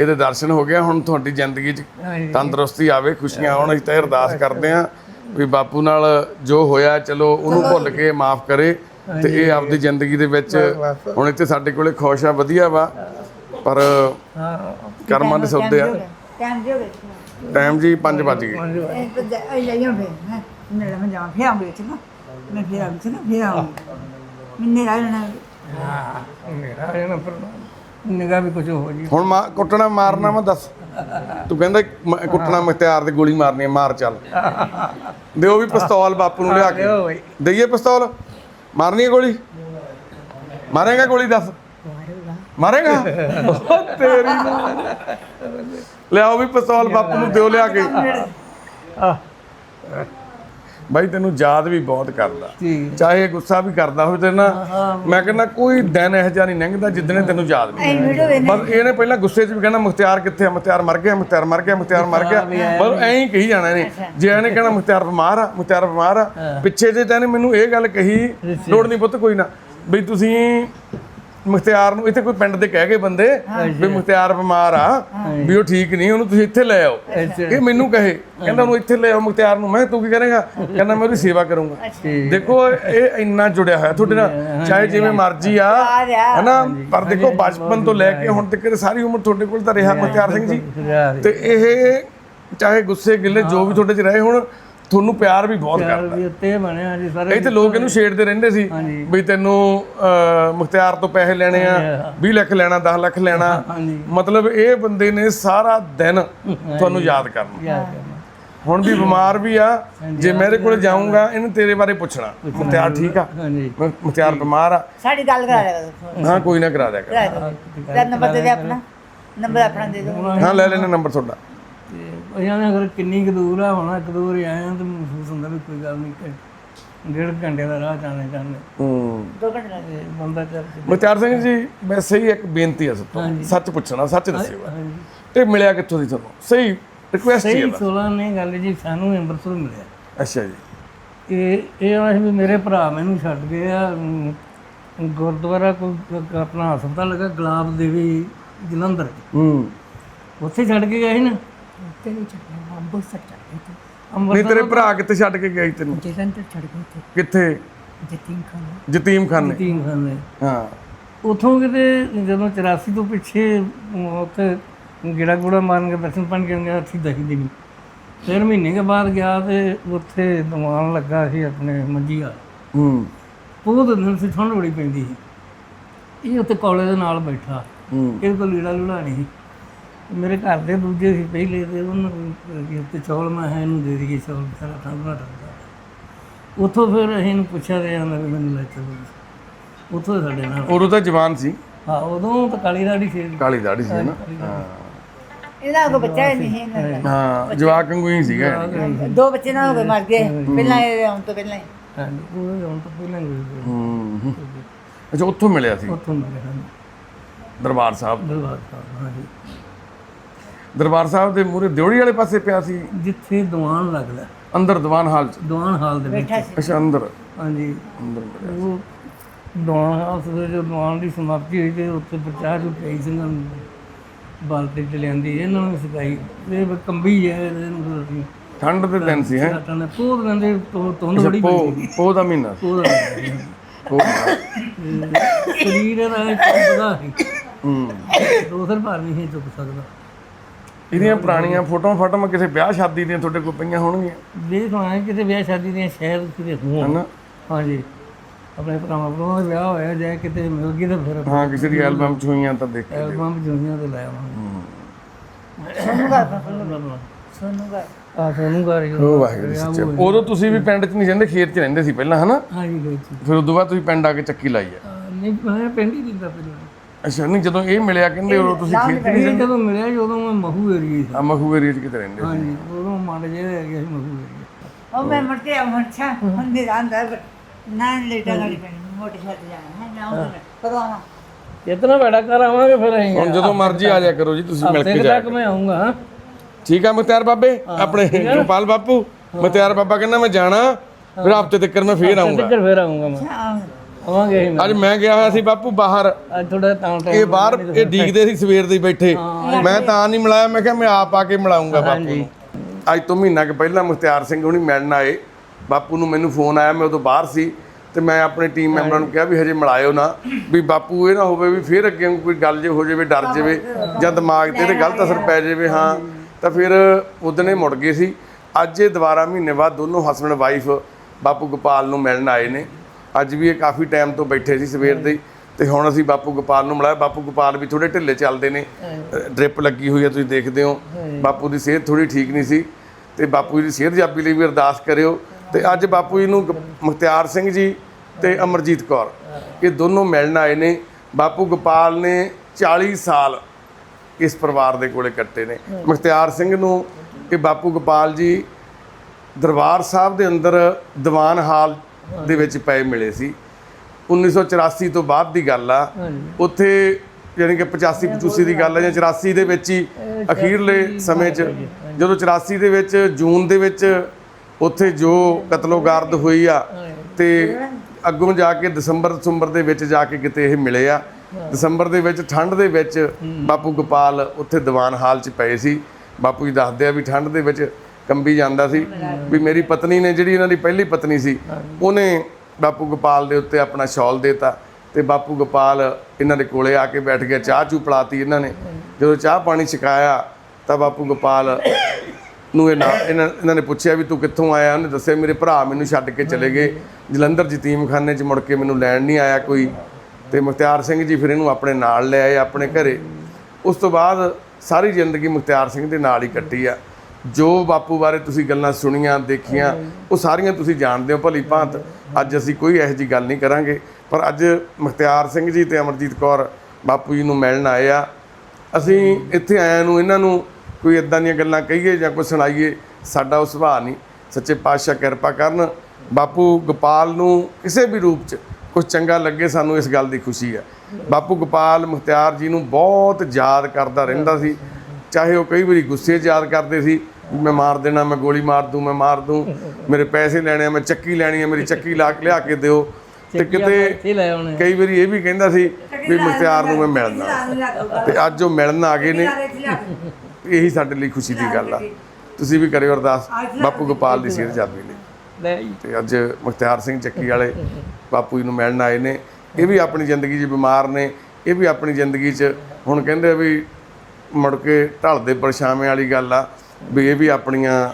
ਇਹਦੇ ਦਰਸ਼ਨ ਹੋ ਗਿਆ ਹੁਣ ਤੁਹਾਡੀ ਜ਼ਿੰਦਗੀ 'ਚ। ਤੰਦਰੁਸਤੀ ਆਵੇ ਖੁਸ਼ੀਆਂ ਆਉਣ ਅਸੀਂ ਤਾਂ ਅਰਦਾਸ ਕਰਦੇ ਆ ਵੀ ਬਾਪੂ ਨਾਲ ਜੋ ਹੋਇਆ ਚਲੋ ਉਹਨੂੰ ਭੁੱਲ ਕੇ ਮਾਫ ਕਰੇ ਤੇ ਇਹ ਆਪਦੀ ਜ਼ਿੰਦਗੀ ਦੇ ਵਿੱਚ ਹੁਣ ਇੱਥੇ ਸਾਡੇ ਕੋਲੇ ਖੁਸ਼ ਆ ਵਧੀਆ ਵਾ ਪਰ ਕਰਮਾਂ ਦੇ ਸੌਦੇ ਆ। ਟਾਈਮ ਜੀ 5 ਵੱਜ ਗਏ। ਇਹ ਤਾਂ ਜਾ- ਇਹ ਜਾਈਓ ਫੇ ਹੈ ਮੇਰੇ ਮੈਂ ਜਾਵਾਂ ਫੇਰ ਆਉਂਗੀ ਚੰਗਾ ਮੈਂ ਫੇਰ ਆਉਂਗੀ ਚੰਗਾ ਫੇਰ ਆਉਂਗੀ ਮੈਨੇ ਰਹਿਣਾ ਹਾਂ ਮੇਰਾ ਇਹ ਨਾ ਪਰ ਨਿਗਾਹ ਵੀ ਕੁਝ ਹੋ ਜੀ ਹੁਣ ਮਾ ਕੁੱਟਣਾ ਮਾਰਨਾ ਮੈਂ ਦੱਸ। ਤੂੰ ਕਹਿੰਦਾ ਮ- ਕੁੱਟਣਾ ਮੁਖਤਿਆਰ ਤੇ ਗੋਲੀ ਮਾਰਨੀ ਆ ਮਾਰ ਚੱਲ। ਦਿਓ ਵੀ ਪਿਸਤੌਲ ਬਾਪੂ ਨੂੰ ਲਿਆ ਕੇ। ਦਿਓ ਬਈ। ਦਈਏ ਪਿਸਤੌਲ? ਮਾਰਨੀ ਹੈ ਗੋਲੀ? ਮਾਰੇਗਾ ਗੋਲੀ ਦੱਸ? ਮਾਰੇਗਾ। ਉਹ ਤੇਰੀ ਨੂੰ। ਲਿਆਓ ਵੀ ਪਿਸਤੌਲ ਬਾਪੂ ਨੂੰ ਦਿਓ ਲਿਆ ਕੇ। ਆ ਬਾਈ ਤੈਨੂੰ ਯਾਦ ਵੀ ਬਹੁਤ ਕਰਦਾ। ਚਾਹੇ ਗੁੱਸਾ ਵੀ ਕਰਦਾ ਹੋਵੇ ਤੇ ਨਾ ਮੈਂ ਕਹਿੰਦਾ ਕੋਈ ਦਿਨ ਇਹੋ ਜਿਹਾ ਨਹੀਂ ਲੰਘਦਾ ਜਿੱਦਣੇ ਤੈਨੂੰ ਯਾਦ ਨਹੀਂ ਵੇਖ ਬਸ ਇਹਨੇ ਪਹਿਲਾਂ ਗੁੱਸੇ 'ਚ ਵੀ ਕਹਿਣਾ ਮੁਖਤਿਆਰ ਕਿੱਥੇ ਆ? ਮੁਖਤਿਆਰ ਮਰ ਗਿਆ ਮੁਖਤਿਆਰ ਮਰ ਗਿਆ ਮੁਖਤਿਆਰ ਮਰ ਗਿਆ। ਬਸ ਐਂ ਹੀ ਕਹੀ ਜਾਣਾ ਇਹਨੇ। ਜੇ ਇਹਨੇ ਕਹਿਣਾ ਮੁਖਤਿਆਰ ਬਿਮਾਰ ਆ ਮੁਖਤਿਆਰ ਬਿਮਾਰ ਆ ਪਿੱਛੇ ਜੇ ਤਾਂ ਇਹਨੇ ਮੈਨੂੰ ਇਹ ਗੱਲ ਕਹੀ ਲੋੜ ਨਹੀਂ ਪੁੱਤ ਕੋਈ ਨਾ। ਵੀ ਤੁਸੀਂ ਮੁਖਤਿਆਰ ਨੂੰ ਇੱਥੇ ਕੋਈ ਪਿੰਡ ਦੇ ਕਹਿ ਗਏ ਬੰਦੇ ਵੀ ਮੁਖਤਿਆਰ ਬਿਮਾਰ ਆ ਵੀ ਉਹ ਠੀਕ ਨਹੀਂ ਉਹਨੂੰ ਤੁਸੀਂ ਇੱਥੇ ਲੈ ਆਓ। ਇਹ ਮੈਨੂੰ ਕਹੇ ਕਹਿੰਦਾ ਉਹਨੂੰ ਇੱਥੇ ਲੈ ਆਓ ਮੁਖਤਿਆਰ ਨੂੰ। ਮੈਂ ਤੂੰ ਕੀ ਕਰੇਗਾ? ਕਹਿੰਦਾ ਮੈਂ ਉਹਦੀ ਸੇਵਾ ਕਰੂੰਗਾ। ਦੇਖੋ ਇਹ ਇੰਨਾ ਜੁੜਿਆ ਹੋਇਆ ਤੁਹਾਡੇ ਨਾਲ ਚਾਹੇ ਜਿਵੇਂ ਮਰਜ਼ੀ ਆ ਹਨਾ? ਪਰ ਦੇਖੋ ਬਚਪਨ ਤੋਂ ਲੈ ਕੇ ਹੁਣ ਤੱਕ ਸਾਰੀ ਉਮਰ ਤੁਹਾਡੇ ਕੋਲ ਤਾਂ ਰਿਹਾ ਮੁਖਤਿਆਰ ਸਿੰਘ ਜੀ। ਤੇ ਇਹ ਚਾਹੇ ਗੁੱਸੇ ਗਿੱਲੇ ਜੋ ਵੀ ਤੁਹਾਡੇ 'ਚ ਰਹੇ ਹੁਣ ਤੁਹਾਨੂੰ ਪਿਆਰ ਵੀ ਬਹੁਤ ਕਰਦਾ। ਵੀ ਉੱਤੇ ਬਣਿਆ ਜੀ ਸਾਰੇ ਇੱਥੇ ਲੋਕ ਇਹਨੂੰ ਛੇੜਦੇ ਰਹਿੰਦੇ ਸੀ। ਵੀ ਤੈਨੂੰ ਮੁਖਤਿਆਰ ਤੋਂ ਪੈਸੇ ਲੈਣੇ ਆ 20 ਲੱਖ ਲੈਣਾ 10 ਲੱਖ ਲੈਣਾ। ਹਾਂਜੀ। ਮਤਲਬ ਇਹ ਬੰਦੇ ਨੇ ਸਾਰਾ ਦਿਨ ਤੁਹਾਨੂੰ ਯਾਦ ਕਰਨਾ। ਹੁਣ ਵੀ ਬਿਮਾਰ ਵੀ ਆ ਜੇ ਮੇਰੇ ਕੋਲ ਜਾਊਂਗਾ ਇਹਨੂੰ ਤੇਰੇ ਬਾਰੇ ਪੁੱਛਣਾ। ਮੁਖਤਿਆਰ ਠੀਕ ਆ? ਮੁਖਤਿਆਰ ਬਿਮਾਰ ਆ। ਸਾਡੀ ਗੱਲ ਕਰਾ ਲਿਆ ਹਾਂ ਕੋਈ ਨਾ ਕਰਾ ਦਿਆ ਕਰ ਨੰਬਰ ਦੇ ਦੇ ਆਪਣਾ। ਨੰਬਰ ਆਪਣਾ ਦੇ ਦਿਓ ਹਾਂ ਲੈ ਲੈਣਾ ਨੰਬਰ ਤੁਹਾਡਾ। ਤੇ ਉਹਨਾਂ ਨੇ ਅਗਰ ਕਿੰਨੀ ਕੁ ਦੂਰ ਆ ਹੋਣਾ ਇੱਕ ਦੂਰ ਆਏ ਆ ਤੇ ਮਹਿਸੂਸ ਹੁੰਦਾ ਵੀ ਕੋਈ ਗੱਲ ਨਹੀਂ ਕਿ ਡੇਢ ਘੰਟੇ ਦਾ ਰਾਹ ਜਾਣੇ ਜਾਣੇ। ਹੂੰ। ਦੋ ਘੰਟੇ ਲੱਗ ਬੰਦਾ ਚੱਲ ਸਿੰਘ ਜੀ ਵੈਸੇ ਹੀ ਇੱਕ ਬੇਨਤੀ ਹੈ ਸਭ ਤੋਂ ਸੱਚ ਪੁੱਛਣਾ ਸੱਚ ਦੱਸਿਓ। ਇਹ ਮਿਲਿਆ ਕਿੱਥੋਂ ਦੀ ਤੁਹਾਨੂੰ? ਸਹੀ ਰਿਕੁਐਸਟ ਹੀ ਹੈ ਸਹੀ ਬਸ। 16 ਨੇ ਗੱਲ ਜੀ ਸਾਨੂੰ ਅੰਮ੍ਰਿਤਸਰ ਮਿਲਿਆ। ਅੱਛਾ ਜੀ। ਇਹ ਇਹ ਆਇਆ ਸੀ ਵੀ ਮੇਰੇ ਭਰਾ ਮੈਨੂੰ ਛੱਡ ਗਏ ਆ ਗੁਰਦੁਆਰਾ ਕੋਈ ਆਪਣਾ ਹਸਪਤਾਲ ਲੱਗਾ ਗੁਲਾਬ ਦੇਵੀ ਜਲੰਧਰ ਹੂੰ। ਉੱਥੇ ਛੱਡ ਕੇ ਗਏ ਸੀ ਨਾ। ਤੇਰੇ ਚੱਕਰ ਅੰਬਰਸਰ ਚੜ ਗਏ ਤੇ ਨਹੀਂ ਅੰਮ੍ਰਿਤਸਰ ਤੇਰੇ ਭਰਾ ਕਿੱਥੇ ਛੱਡ ਕੇ ਗਏ ਤੈਨੂੰ? ਜਲੰਧਰ ਚੜ ਗਏ ਤੇ ਕਿੱਥੇ? ਜਤਿਨ ਖਾਨ ਜਤੀਮ ਖਾਨੇ ਤੀਨ ਖਾਨੇ ਹਾਂ। ਉਥੋਂ ਕਿਤੇ ਜਦੋਂ 84 ਤੋਂ ਪਿੱਛੇ ਉੱਥੇ ਗਿੜਾ ਗੁੜਾ ਮਾਰਨ ਕੇ ਦਰਸ਼ਨ ਪਾਣ ਕੇ ਗਿਆ ਅੱਠੀ ਦਹੀ ਦਿਨ ਫਿਰ ਮਹੀਨੇ ਕੇ ਬਾਅਦ ਗਿਆ ਤੇ ਉੱਥੇ ਦੀਵਾਨ ਲੱਗਾ ਸੀ ਆਪਣੇ ਮੰਜੀਆ ਹੂੰ। ਬਹੁਤ ਦਿਨ ਸੀ ਠੰਡ ਬੜੀ ਪੈਂਦੀ ਸੀ। ਇਹ ਉੱਥੇ ਕਾਲਜ ਦੇ ਨਾਲ ਬੈਠਾ। ਹੂੰ। ਇਹਦੇ ਕੋਲ ਲੀੜਾ ਲੂੜਾ ਨਹੀਂ ਸੀ। ਮੇਰੇ ਘਰ ਦੇ ਦੂਜੇ ਸੀ ਪਹਿਲੇ ਤੇ ਉਹਨਾਂ ਨੂੰ ਉੱਤੇ ਚੌਲ ਮੈਂ ਹੈ ਇਹਨੂੰ ਦੇ ਦਈਏ ਚੌਲ ਸਾਰਾ ਠੰਡ ਬਣਾ ਦਿੰਦਾ ਉੱਥੋਂ ਫਿਰ ਅਸੀਂ ਇਹਨੂੰ ਪੁੱਛਿਆ ਤੇ ਜਾਂਦਾ ਵੀ ਮੈਨੂੰ ਲੈ ਚਲੋ ਉੱਥੋਂ ਸਾਡੇ ਨਾਲ। ਉਦੋਂ ਤਾਂ ਜਵਾਨ ਸੀ। ਹਾਂ ਉਦੋਂ ਤਾਂ ਕਾਲੀ ਦਾੜੀ ਸੀ। ਕਾਲੀ ਦਾੜੀ ਸੀ ਨਾ। ਹਾਂ ਇਹਦਾ ਕੋਈ ਬੱਚਾ ਹੀ ਨਹੀਂ ਦਾ। ਹਾਂ। ਜਵਾਕ ਵਾਂਗੂ ਹੀ ਸੀਗਾ ਦੋ ਬੱਚੇ ਨਾਲ ਹੋ ਗਏ ਮਰ ਗਏ। ਪਹਿਲਾਂ ਇਹ ਆਉਣ ਤੋਂ ਪਹਿਲਾਂ ਹੀ। ਹਾਂਜੀ ਉਹ ਹੁਣ ਤੋਂ ਪਹਿਲਾਂ ਹੀ ਹੋਈ ਹੂੰ ਹੂੰ। ਅੱਛਾ ਉੱਥੋਂ ਮਿਲਿਆ ਸੀ? ਉੱਥੋਂ ਦਰਬਾਰ ਸਾਹਿਬ। ਦਰਬਾਰ ਸਾਹਿਬ ਹਾਂਜੀ। ਦਰਬਾਰ ਸਾਹਿਬ ਦੇ ਮੂਹਰੇ ਦਿਉੜੀ ਵਾਲੇ ਪਾਸੇ ਪਿਆ ਸੀ? ਜਿੱਥੇ ਦੀਵਾਨ ਲੱਗਦਾ ਅੰਦਰ ਦੀਵਾਨ ਹਾਲ ਚ? ਦੀਵਾਨ ਹਾਲ ਦੇ ਵਿੱਚ। ਬੈਠਾ ਸੀ। ਅੱਛਾ ਅੰਦਰ। ਹਾਂਜੀ। ਅੰਦਰ। ਉਹ ਦੀਵਾਨ ਹਾਲ ਦੇ ਜੋ ਦੀਵਾਨ ਦੀ ਸਮਾਪਤੀ ਹੋਈ ਤੇ ਉੱਥੇ ਪ੍ਰਚਾਰ ਜੋ ਕਈ ਸਿੰਘਾਂ ਨੂੰ। ਬਲ ਤੇ ਚਲਿਆਂਦੀ ਇਹਨਾਂ ਨੂੰ ਸਿਖਾਈ। ਇਹ ਕੰਬੀ ਹੈ ਇਹਨੂੰ ਅਸੀਂ ਠੰਡ ਦੇ ਦਿਨ ਸੀ ਹੈ? ਲੈਂਦੇ ਤੋਂ ਤੋਂ ਬੜੀ ਪੋ ਪੋ ਦਾ ਮਹੀਨਾ। ਪੋਹ ਦਾ। ਸਰੀਰ ਦਾ ਕੰਬਦਾ ਸੀ। ਹੂੰ। ਦੋ ਸਿਰ ਭਾਰ ਨਹੀਂ ਚੁੱਕ ਸਕਦਾ। ਇਹਦੀਆਂ ਪੁਰਾਣੀਆਂ ਫੋਟੋਆਂ ਫਾਟੋਆਂ ਕਿਸੇ ਵਿਆਹ ਸ਼ਾਦੀ ਦੀਆਂ ਤੁਹਾਡੇ ਕੋਲ ਪਈਆਂ ਹੋਣਗੀਆਂ? ਦੇਖ ਆਏ ਕਿਤੇ ਵਿਆਹ ਸ਼ਾਦੀ ਦੀਆਂ ਸ਼ਹਿਰ ਕਿਤੇ ਹੋਣ। ਹਨਾ? ਹਾਂਜੀ। ਆਪਣੇ ਭਰਾਵਾਂ ਭਰਾਵਾਂ ਦਾ ਵਿਆਹ ਹੋਇਆ ਜਾਂ ਕਿਤੇ ਮਿਲ ਗਈ ਤਾਂ ਫਿਰ ਹਾਂ ਕਿਸੇ ਦੀ ਐਲਬਮ ਚ ਹੋਈਆਂ ਤਾਂ ਦੇਖ ਕੇ ਐਲਬਮ ਜੁਨੀਆਂ ਤੇ ਲਾਇਆ ਮੈਂ ਸੋਨੂੰ ਘਰ ਸੋਨੂੰ ਘਰ। ਆ ਸੋਨੂੰ ਘਰ ਹੀ ਉਹ ਵਾਹਿਗੁਰੂ ਸੱਚੇ ਉਦੋਂ ਤੁਸੀਂ ਵੀ ਪਿੰਡ ਚ ਨਹੀਂ ਰਹਿੰਦੇ ਖੇਤ ਚ ਰਹਿੰਦੇ ਸੀ ਪਹਿਲਾਂ ਹਨਾ? ਹਾਂਜੀ ਗਈ ਸੀ ਫਿਰ ਉਦੋਂ ਬਾਅਦ ਤੁਸੀਂ ਪਿੰਡ ਆ ਕੇ ਚੱਕੀ ਲਾਈ ਆ। ਅਹ ਨਹੀਂ ਮੈਂ ਪਿੰਡ ਹੀ ਦਿੰਦਾ ਪਹਿਲਾਂ। ਅੱਛਾ ਨਹੀਂ ਜਦੋਂ ਇਹ ਮਿਲਿਆ ਕਹਿੰਦੇ ਉਦੋਂ ਤੁਸੀਂ ਖੇਤ ਨਹੀਂ ਇਹ ਜਦੋਂ ਮਿਲਿਆ ਉਦੋਂ ਮੈਂ ਮਹੂ ਏਰੀਏ ਸੀ। ਆ ਮਖੂ ਏਰੀਆ ਚ ਕਿਤੇ ਰਹਿੰਦੇ ਸੀ। ਹਾਂਜੀ ਉਦੋਂ ਮੰਡ ਜਿਹੜਾ ਏਰੀਆ ਸੀ ਮਹੂ ਏਰੀਆ ਉਹ ਮੈਂ ਮਰਤੇ ਆ ਮਰਛਾ ਹੁੰਦੇ ਅੰਦਰ ਨਾ ਲੇਟਾ ਗਾੜੀ ਪੈਣੀ ਮੋਟੇ ਛੱਤ ਜਾਣਾ ਹੈ ਨਾ ਉਹ ਕਰਵਾਵਾਂ ਇਤਨਾ ਬੜਾ ਕਰ ਆਵਾਂਗੇ ਫਿਰ ਅਸੀਂ। ਹੁਣ ਜਦੋਂ ਮਰਜ਼ੀ ਆ ਜਾ ਕਰੋ ਜੀ ਤੁਸੀਂ ਮਿਲ ਕੇ ਜਾ ਤੱਕ ਮੈਂ ਆਉਂਗਾ ਠੀਕ ਆ ਮੁਖਤਿਆਰ ਬਾਬੇ ਆਪਣੇ ਗੋਪਾਲ ਬਾਪੂ ਮੁਖਤਿਆਰ ਬਾਬਾ ਕਹਿੰਦਾ ਮੈਂ ਜਾਣਾ ਫਿਰ ਹਫ਼ਤੇ ਤੱਕ ਮੈਂ ਫੇਰ ਆਉਂਗਾ। ਫਿਰ ਆਉਂਗਾ ਮੈਂ। ਆਵਾਂਗੇ ਅਸੀਂ ਅੱਜ ਮੈਂ ਗਿਆ ਹੋਇਆ ਸੀ ਬਾਪੂ ਬਾਹਰ। ਅੱਜ ਥੋੜਾ ਤਾਂ ਇਹ ਟਾਈਮ ਬਾਹਰ ਇਹ ਡੀਕਦੇ ਸੀ ਸਵੇਰ ਦੇ ਹੀ ਬੈਠੇ। ਮੈਂ ਤਾਂ ਨਹੀਂ ਮਿਲਾਇਆ ਮੈਂ ਕਿਹਾ ਮੈਂ ਆਪ ਆ ਕੇ ਮਿਲਾਉਂਗਾ ਬਾਪੂ ਨੂੰ। ਅੱਜ ਤੋਂ ਮਹੀਨਾ ਕੁ ਪਹਿਲਾਂ ਮੁਖਤਿਆਰ ਸਿੰਘ ਹੁਣੀ ਮਿਲਣ ਆਏ। ਬਾਪੂ ਨੂੰ ਮੈਨੂੰ ਫੋਨ ਆਇਆ ਮੈਂ ਉਦੋਂ ਬਾਹਰ ਸੀ ਤੇ ਮੈਂ ਆਪਣੇ ਟੀਮ ਮੈਂਬਰਾਂ ਨੂੰ ਕਿਹਾ ਵੀ ਹਜੇ ਮਿਲਾਇਓ ਨਾ ਵੀ ਬਾਪੂ ਇਹ ਨਾ ਹੋਵੇ ਵੀ ਫੇਰ ਅੱਗੇ ਕੋਈ ਗੱਲ ਜੇ ਹੋ ਜਾਵੇ ਡਰ ਜਾਵੇ ਜਾਂ ਦਿਮਾਗ ਤੇ ਇਹਦੇ ਗਲਤ ਅਸਰ ਪੈ ਜਾਵੇ ਹਾਂ। ਤਾਂ ਫਿਰ ਉਦਣੇ ਮੁੜ ਗਏ ਸੀ। ਅੱਜ ਇਹ ਦੁਬਾਰਾ ਮਹੀਨੇ ਬਾਅਦ ਦੋਨੋਂ ਹਸਬੰਡ ਵਾਈਫ ਬਾਪੂ ਗੋਪਾਲ ਨੂੰ ਮਿਲਣ ਆਏ ਨੇ। ਅੱਜ ਵੀ ਇਹ ਕਾਫੀ ਟਾਈਮ ਤੋਂ ਬੈਠੇ ਸੀ ਸਵੇਰ ਦੇ ਤੇ ਹੁਣ ਅਸੀਂ ਬਾਪੂ ਗੋਪਾਲ ਨੂੰ ਮਿਲਾਇਆ। ਬਾਪੂ ਗੋਪਾਲ ਵੀ ਥੋੜੇ ਢਿੱਲੇ ਚੱਲਦੇ ਨੇ। ਡ੍ਰਿਪ ਲੱਗੀ ਹੋਈ ਹੈ ਤੁਸੀਂ ਦੇਖਦੇ ਹੋ। ਬਾਪੂ ਦੀ ਸਿਹਤ ਥੋੜੀ ਠੀਕ ਨਹੀਂ ਸੀ। ਤੇ ਬਾਪੂ ਜੀ ਦੀ ਸਿਹਤ ਜਾਬੀ ਲਈ ਵੀ ਅਰਦਾਸ ਕਰਿਓ। ਤੇ ਅੱਜ ਬਾਪੂ ਜੀ ਨੂੰ ਮੁਖਤਿਆਰ ਸਿੰਘ ਜੀ ਤੇ ਅਮਰਜੀਤ ਕੌਰ ਇਹ ਦੋਨੋਂ ਮਿਲਣ ਆਏ ਨੇ। ਬਾਪੂ ਗੋਪਾਲ ਨੇ 40 ਸਾਲ ਇਸ ਪਰਿਵਾਰ ਦੇ ਕੋਲੇ ਕੱਟੇ ਨੇ। ਮੁਖਤਿਆਰ ਸਿੰਘ ਨੂੰ ਇਹ ਬਾਪੂ ਗੋਪਾਲ ਜੀ ਦਰਬਾਰ ਸਾਹਿਬ ਦੇ ਅੰਦਰ ਦੀਵਾਨ ਹਾਲ ਦੇ ਵਿੱਚ ਪਏ ਮਿਲੇ ਸੀ। 1984 ਤੋਂ ਬਾਅਦ ਦੀ ਗੱਲ ਆ। ਉੱਥੇ ਯਾਨੀ ਕਿ 85 85 ਦੀ ਗੱਲ ਹੈ ਜਾਂ 84 ਦੇ ਵਿੱਚ ਹੀ ਅਖੀਰਲੇ ਸਮੇਂ 'ਚ ਜਦੋਂ 84 ਦੇ ਵਿੱਚ ਜੂਨ ਦੇ ਵਿੱਚ ਉੱਥੇ ਜੋ ਕਤਲੋਗਾਰਦ ਹੋਈ ਆ ਤੇ ਅੱਗੋਂ ਜਾ ਕੇ ਦਸੰਬਰ ਦਸੰਬਰ ਦੇ ਵਿੱਚ ਜਾ ਕੇ ਕਿਤੇ ਇਹ ਮਿਲੇ ਆ। ਦਸੰਬਰ ਦੇ ਵਿੱਚ ਠੰਡ ਦੇ ਵਿੱਚ ਬਾਪੂ ਗੋਪਾਲ ਉੱਥੇ ਦੀਵਾਨ ਹਾਲ 'ਚ ਪਏ ਸੀ। ਬਾਪੂ ਜੀ ਦੱਸਦੇ ਆ ਵੀ ਠੰਡ ਦੇ ਵਿੱਚ ਕੰਬੀ ਜਾਂਦਾ ਸੀ ਵੀ ਮੇਰੀ ਪਤਨੀ ਨੇ ਜਿਹੜੀ ਇਹਨਾਂ ਦੀ ਪਹਿਲੀ ਪਤਨੀ ਸੀ ਉਹਨੇ ਬਾਪੂ ਗੋਪਾਲ ਦੇ ਉੱਤੇ ਆਪਣਾ ਸ਼ਾਲ ਦੇਤਾ ਤੇ ਬਾਪੂ ਗੋਪਾਲ ਇਹਨਾਂ ਦੇ ਕੋਲੇ ਆ ਕੇ ਬੈਠ ਗਿਆ ਚਾਹ ਚੂ ਪਲਾਤੀ ਇਹਨਾਂ ਨੇ। ਜਦੋਂ ਚਾਹ ਪਾਣੀ ਛਕਾਇਆ ਤਾਂ ਬਾਪੂ ਗੋਪਾਲ ਨੂੰ ਇਹ ਨਾ ਇਹਨਾਂ ਇਹਨਾਂ ਨੇ ਪੁੱਛਿਆ ਵੀ ਤੂੰ ਕਿੱਥੋਂ ਆਇਆ? ਉਹਨੇ ਦੱਸਿਆ ਮੇਰੇ ਭਰਾ ਮੈਨੂੰ ਛੱਡ ਕੇ ਚਲੇ ਗਏ। ਜਲੰਧਰ ਯਤੀਮਖਾਨੇ 'ਚ ਮੁੜ ਕੇ ਮੈਨੂੰ ਲੈਣ ਨਹੀਂ ਆਇਆ ਕੋਈ। ਤੇ ਮੁਖਤਿਆਰ ਸਿੰਘ ਜੀ ਫਿਰ ਇਹਨੂੰ ਆਪਣੇ ਨਾਲ ਲੈ ਆਏ ਆਪਣੇ ਘਰੇ। ਉਸ ਤੋਂ ਬਾਅਦ ਸਾਰੀ ਜ਼ਿੰਦਗੀ ਮੁਖਤਿਆਰ ਸਿੰਘ ਦੇ ਨਾਲ ਹੀ ਕੱਟੀ ਆ। ਜੋ ਬਾਪੂ ਬਾਰੇ ਤੁਸੀਂ ਗੱਲਾਂ ਸੁਣੀਆਂ, ਦੇਖੀਆਂ, ਉਹ ਸਾਰੀਆਂ ਤੁਸੀਂ ਜਾਣਦੇ ਹੋ, ਭਲੀ ਭਾਂਤ। ਅੱਜ ਅਸੀਂ ਕੋਈ ਇਹੋ ਜੀ ਗੱਲ ਨਹੀਂ ਕਰਾਂਗੇ। ਪਰ ਅੱਜ ਮੁਖਤਿਆਰ ਸਿੰਘ ਜੀ ਤੇ ਅਮਰਜੀਤ ਕੌਰ ਬਾਪੂ ਜੀ ਨੂੰ ਮਿਲਣ ਆਏ ਆ। ਅਸੀਂ ਇੱਥੇ ਆਇਆਂ ਨੂੰ, ਇਹਨਾਂ ਨੂੰ ਕੋਈ ਇਦਾਂ ਦੀਆਂ ਗੱਲਾਂ ਕਹੀਏ ਜਾਂ ਕੋਈ ਸੁਣਾਈਏ, ਸਾਡਾ ਉਹ ਸੁਭਾਅ ਨਹੀਂ। ਸੱਚੇ ਪਾਤਸ਼ਾਹ ਕਿਰਪਾ ਕਰਨ। ਬਾਪੂ ਗੋਪਾਲ ਨੂੰ ਕਿਸੇ ਵੀ ਰੂਪ 'ਚ ਕੁਝ ਚੰਗਾ ਲੱਗੇ, ਸਾਨੂੰ ਇਸ ਗੱਲ ਦੀ ਖੁਸ਼ੀ ਆ। ਬਾਪੂ ਗੋਪਾਲ ਮੁਖਤਿਆਰ ਜੀ ਨੂੰ ਬਹੁਤ ਯਾਦ ਕਰਦਾ ਰਹਿੰਦਾ ਸੀ। ਚਾਹੇ ਉਹ ਕਈ ਵਾਰੀ ਗੁੱਸੇ 'ਚ ਯਾਦ ਕਰਦੇ ਸੀ ਮੈਂ ਮਾਰ ਦੇਣਾ ਮੈਂ ਗੋਲੀ ਮਾਰ ਦੂੰ ਮੈਂ ਮਾਰ ਦੂੰ ਮੇਰੇ ਪੈਸੇ ਲੈਣੇ ਆ ਮੈਂ ਚੱਕੀ ਲੈਣੀ ਆ ਮੇਰੀ ਚੱਕੀ ਲਾ ਕੇ ਲਿਆ ਕੇ ਦਿਓ। ਤੇ ਕਿਤੇ ਕਈ ਵਾਰੀ ਇਹ ਵੀ ਕਹਿੰਦਾ ਸੀ ਵੀ ਮੁਖਤਿਆਰ ਨੂੰ ਮੈਂ ਮਿਲਣਾ। ਤੇ ਅੱਜ ਉਹ ਮਿਲਣ ਆ ਗਏ ਨੇ। ਇਹੀ ਸਾਡੇ ਲਈ ਖੁਸ਼ੀ ਦੀ ਗੱਲ ਆ। ਤੁਸੀਂ ਵੀ ਕਰਿਓ ਅਰਦਾਸ। ਬਾਪੂ ਗੋਪਾਲ ਦੀ ਸਿਹਤ ਜਾਬੀ ਲਈ ਤੇ ਅੱਜ ਮੁਖਤਿਆਰ ਸਿੰਘ ਚੱਕੀ ਵਾਲੇ ਬਾਪੂ ਜੀ ਨੂੰ ਮਿਲਣ ਆਏ ਨੇ। ਇਹ ਵੀ ਆਪਣੀ ਜ਼ਿੰਦਗੀ 'ਚ ਬਿਮਾਰ ਨੇ। ਇਹ ਵੀ ਆਪਣੀ ਜ਼ਿੰਦਗੀ 'ਚ ਹੁਣ ਕਹਿੰਦੇ ਵੀ ਮੁੜ ਕੇ ਢਲਦੇ ਪਰਛਾਵੇਂ ਵਾਲੀ ਗੱਲ ਆ ਵੀ ਇਹ ਵੀ ਆਪਣੀਆਂ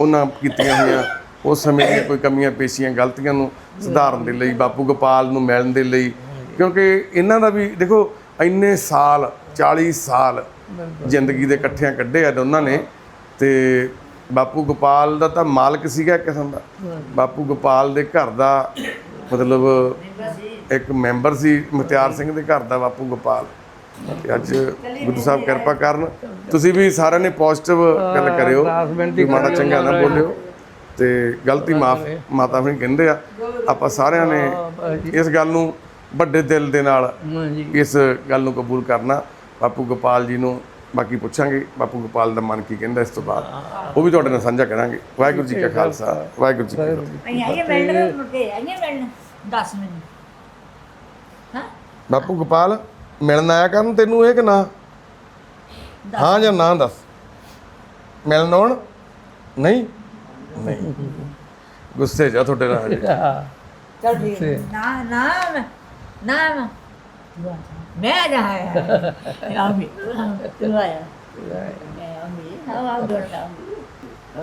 ਉਹਨਾਂ ਕੀਤੀਆਂ ਹੋਈਆਂ ਉਸ ਸਮੇਂ ਦੀਆਂ ਕੋਈ ਕਮੀਆਂ ਪੇਸ਼ੀਆਂ ਗਲਤੀਆਂ ਨੂੰ ਸੁਧਾਰਨ ਦੇ ਲਈ ਬਾਪੂ ਗੋਪਾਲ ਨੂੰ ਮਿਲਣ ਦੇ ਲਈ। ਕਿਉਂਕਿ ਇਹਨਾਂ ਦਾ ਵੀ ਦੇਖੋ ਇੰਨੇ ਸਾਲ 40 ਸਾਲ ਜ਼ਿੰਦਗੀ ਦੇ ਇਕੱਠਿਆਂ ਕੱਢੇ ਆ ਦੋਨਾਂ ਨੇ ਤੇ ਬਾਪੂ ਗੋਪਾਲ ਦਾ ਤਾਂ ਮਾਲਕ ਸੀਗਾ ਕਿਸਮ ਦਾ। ਬਾਪੂ ਗੋਪਾਲ ਦੇ ਘਰ ਦਾ ਮਤਲਬ ਇੱਕ ਮੈਂਬਰ ਸੀ ਮੁਖਤਿਆਰ ਸਿੰਘ ਦੇ ਘਰ ਦਾ ਬਾਪੂ ਗੋਪਾਲ। ਤੇ ਅੱਜ ਗੁਰੂ ਸਾਹਿਬ ਕਿਰਪਾ ਕਰਨ। ਤੁਸੀਂ ਵੀ ਸਾਰਿਆਂ ਨੇ ਪੋਜ਼ਿਟਿਵ ਗੱਲ ਕਰਿਓ। ਮਾਤਾ ਕਰਿਓ ਚੰਗਾ ਨਾ। ਬੋਲਿਓ। ਤੇ ਗਲਤੀ ਮਾਫ ਮਾਤਾ ਵੀ ਕਹਿੰਦੇ ਆ ਆਪਾਂ ਸਾਰਿਆਂ ਨੇ ਇਸ ਗੱਲ ਨੂੰ ਵੱਡੇ ਦਿਲ ਦੇ ਨਾਲ ਇਸ ਗੱਲ ਨੂੰ ਕਬੂਲ ਕਰਨਾ। ਬਾਪੂ ਗੋਪਾਲ ਜੀ ਨੂੰ ਬਾਕੀ ਪੁੱਛਾਂਗੇ ਬਾਪੂ ਗੋਪਾਲ ਦਾ ਮਨ ਕੀ ਕਹਿੰਦਾ ਇਸ ਤੋਂ ਬਾਅਦ। ਉਹ ਵੀ ਤੁਹਾਡੇ ਨਾਲ ਸਾਂਝਾ ਕਰਾਂਗੇ। ਵਾਹਿਗੁਰੂ ਜੀ ਕਾ ਖਾਲਸਾ ਵਾਹਿਗੁਰੂ ਜੀ ਕੀ ਫਤਿਹ। ਆਈਏ ਮਿਲਣ ਮੁੜ ਕੇ ਆਈਏ ਮਿਲਣ। ਦੱਸ ਮੈਨੂੰ ਹਾਂ? ਬਾਪੂ ਗੋਪਾਲ? ਮਿਲਣ ਆਇਆ ਕਰਨ ਤੈਨੂੰ ਇਹ ਕਿ ਨਾ? ਹਾਂ ਜਾਂ ਨਾ ਦੱਸ? ਮਿਲਣ ਆਉਣ? ਨਹੀਂ? ਨਹੀਂ। ਗੁੱਸੇ ਜਾ ਤੁਹਾਡੇ ਨਾਲ ਹਜੇ। ਚਲ ਠੀਕ ਹੈ। ਨਾ ਨਾ ਮੈਂ- ਨਾ। ਮੈਂ- ਮੈਂ ਜਾ ਆਇਆ। ਆਮੀ ਤੂੰ ਆਇਆ। ਮੈਂ ਆਮੀ ਹਵਾ ਗੋਟਾ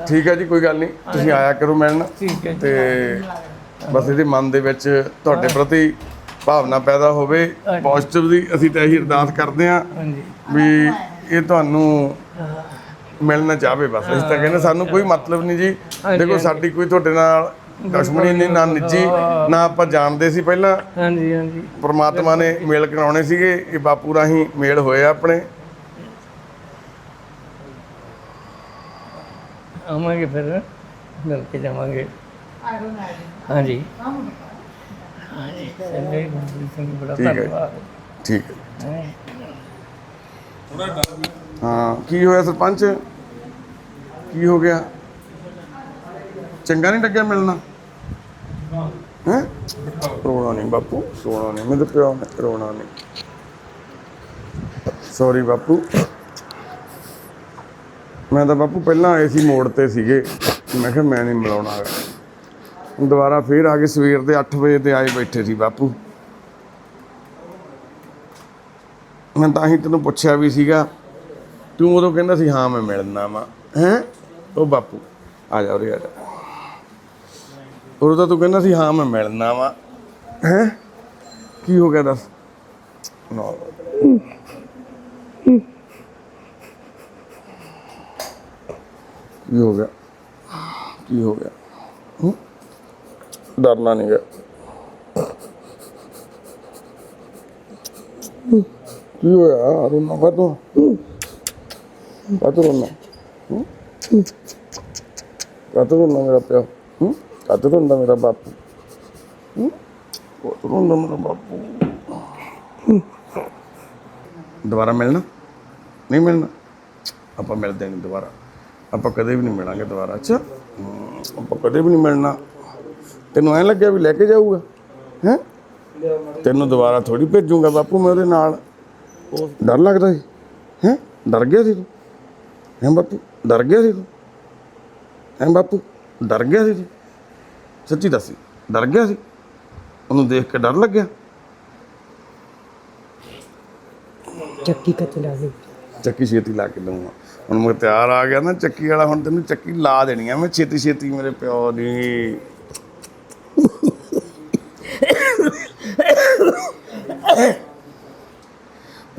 ਠੀਕ ਹੈ ਜੀ ਕੋਈ ਗੱਲ ਨਹੀਂ। ਤੁਸੀਂ ਆਇਆ ਕਰੋ ਮਿਲਣ। ਠੀਕ ਹੈ ਜੀ। ਤੇ ਬਸ ਇਹਦੇ ਮਨ ਦੇ ਵਿੱਚ ਤੁਹਾਡੇ ਪ੍ਰਤੀ ਭਾਵਨਾ ਪੈਦਾ ਹੋਵੇ ਪੋਜ਼ਿਟਿਵ ਦੀ ਅਸੀਂ ਤਾਂ ਇਹੀ ਅਰਦਾਸ ਕਰਦੇ ਹਾਂਜੀ। ਵੀ ਇਹ ਤੁਹਾਨੂੰ ਮਿਲਣਾ ਚਾਹਵੇ ਬਸ। ਅਸੀਂ ਤਾਂ ਕਹਿੰਦੇ ਸਾਨੂੰ ਕੋਈ ਮਤਲਬ ਨਹੀਂ ਜੀ। ਦੇਖੋ ਸਾਡੀ ਕੋਈ ਤੁਹਾਡੇ ਨਾਲ ਦੁਸ਼ਮਣੀ ਨਹੀਂ ਨਾ ਨਿੱਜੀ ਨਾ ਆਪਾਂ ਜਾਣਦੇ ਸੀ ਪਹਿਲਾਂ। ਹਾਂਜੀ ਹਾਂਜੀ। ਪ੍ਰਮਾਤਮਾ ਨੇ ਮੇਲ ਕਰਾਉਣੇ ਸੀਗੇ। ਇਹ ਬਾਪੂ ਰਾਹੀਂ ਮੇਲ ਹੋਏ ਆ ਆਪਣੇ। ਆਵਾਂਗੇ ਫਿਰ ਮਿਲ ਕੇ ਜਾਵਾਂਗੇ। ਹਾਂਜੀ। ਹਾਂਜੀ ਚੰਗਾ ਹੀ ਗੁਰੂ ਸਿੰਘ ਬੜਾ ਠੀਕ ਹੈ। ਧੰਨਵਾਦ ਠੀਕ ਹੈ। ਹੈਂ। ਹਾਂ ਕੀ ਹੋਇਆ ਸਰਪੰਚ? ਕੀ ਹੋ ਗਿਆ? ਚੰਗਾ ਨਹੀਂ ਲੱਗਿਆ ਮਿਲਣਾ? ਹੈ? ਰੋਣਾ ਨਹੀਂ ਬਾਪੂ ਰੋਣਾ ਨਹੀਂ। ਮੇਰੇ ਪਿਓ ਨੇ ਰੋਣਾ ਨਹੀਂ। ਸੌਰੀ ਬਾਪੂ। ਮੈਂ ਤਾਂ ਬਾਪੂ ਪਹਿਲਾਂ ਆਏ ਸੀ ਮੋੜ ਤੇ ਸੀਗੇ। ਮੈਂ ਕਿਹਾ ਮੈਂ ਨਹੀਂ ਮਿਲਾਉਣਾ ਹੈਗਾ। ਦੁਬਾਰਾ ਫੇਰ ਆ ਕੇ ਸਵੇਰ ਦੇ 8 ਵਜੇ ਤੇ ਆਏ ਬੈਠੇ ਸੀ ਬਾਪੂ। ਮੈਂ ਤਾਂ ਹੀ ਤੈਨੂੰ ਪੁੱਛਿਆ ਵੀ ਸੀਗਾ, ਤੂੰ ਉਦੋਂ ਕਹਿੰਦਾ ਸੀ, ਹਾਂ, ਮੈਂ ਮਿਲਣਾ ਵਾ। ਹੈ? ਉਹ ਬਾਪੂ, ਆ ਜਾ ਉਰੇ, ਆ ਜਾ। ਉਦੋਂ ਤਾਂ ਤੂੰ ਕਹਿੰਦਾ ਸੀ, ਹਾਂ, ਮੈਂ ਮਿਲਣਾ ਵਾ। ਹੈ? ਕੀ ਹੋ ਗਿਆ ਦੱਸ? ਨਾ। ਕੀ ਹੋ ਗਿਆ? ਕੀ ਹੋ ਗਿਆ? ਹੂੰ? ਡਰਨਾ ਨਹੀਂ ਗਾ। ਕੀ ਹੋਇਆ? ਰੋਣਾ ਕਾ ਤੂੰ। ਕਾ ਰੋਣਾ ਕਾ ਰੋਣਾ ਮੇਰਾ ਪਿਆ ਹੂੰ? ਰੋਣਾ ਮੇਰਾ ਬਾਪੂ। ਹੂੰ? ਰੋਣਾ ਮੇਰਾ ਬਾਪੂ। ਦੁਬਾਰਾ ਮਿਲਣਾ? ਨਹੀਂ ਮਿਲਣਾ? ਆਪਾਂ ਮਿਲਦੇ ਨਹੀਂ ਦੁਬਾਰਾ। ਆਪਾਂ ਕਦੇ ਵੀ ਨਹੀਂ ਮਿਲਾਂਗੇ ਦੁਬਾਰਾ। ਅੱਛਾ? ਆਪਾਂ ਕਦੇ ਵੀ ਨਹੀਂ ਮਿਲਣਾ। ਤੈਨੂੰ ਐਂ ਲੱਗਿਆ ਵੀ ਲੈ ਕੇ ਜਾਊਗਾ? ਹੈ? ਤੈਨੂੰ ਦੁਬਾਰਾ ਥੋੜੀ ਭੇਜੂਗਾ ਬਾਪੂ ਮੈਂ ਉਹਦੇ ਨਾਲ। ਡਰ ਲੱਗਦਾ ਸੀ। ਹੈ? ਡਰ ਗਿਆ ਸੀ ਤੂੰ? ਹੈ ਬਾਪੂ? ਡਰ ਗਿਆ ਸੀ ਤੂੰ? ਹੈ ਬਾਪੂ? ਡਰ ਗਿਆ ਸੀ ਤੂੰ? ਸੱਚੀ ਦੱਸੀ। ਡਰ ਗਿਆ ਸੀ? ਉਹਨੂੰ ਦੇਖ ਕੇ ਡਰ ਲੱਗਿਆ? ਚੱਕੀ ਕੱਚ ਲਾ ਦੇ। ਚੱਕੀ ਛੇਤੀ ਲਾ ਕੇ ਦਊਂਗਾ। ਹੁਣ ਮੁਖਤਿਆਰ ਆ ਗਿਆ ਨਾ ਚੱਕੀ ਵਾਲਾ ਹੁਣ ਤੈਨੂੰ ਚੱਕੀ ਲਾ ਦੇਣੀ ਆ। ਮੈਂ ਛੇਤੀ ਛੇਤੀ ਮੇਰੇ ਪਿਓ ਦੀ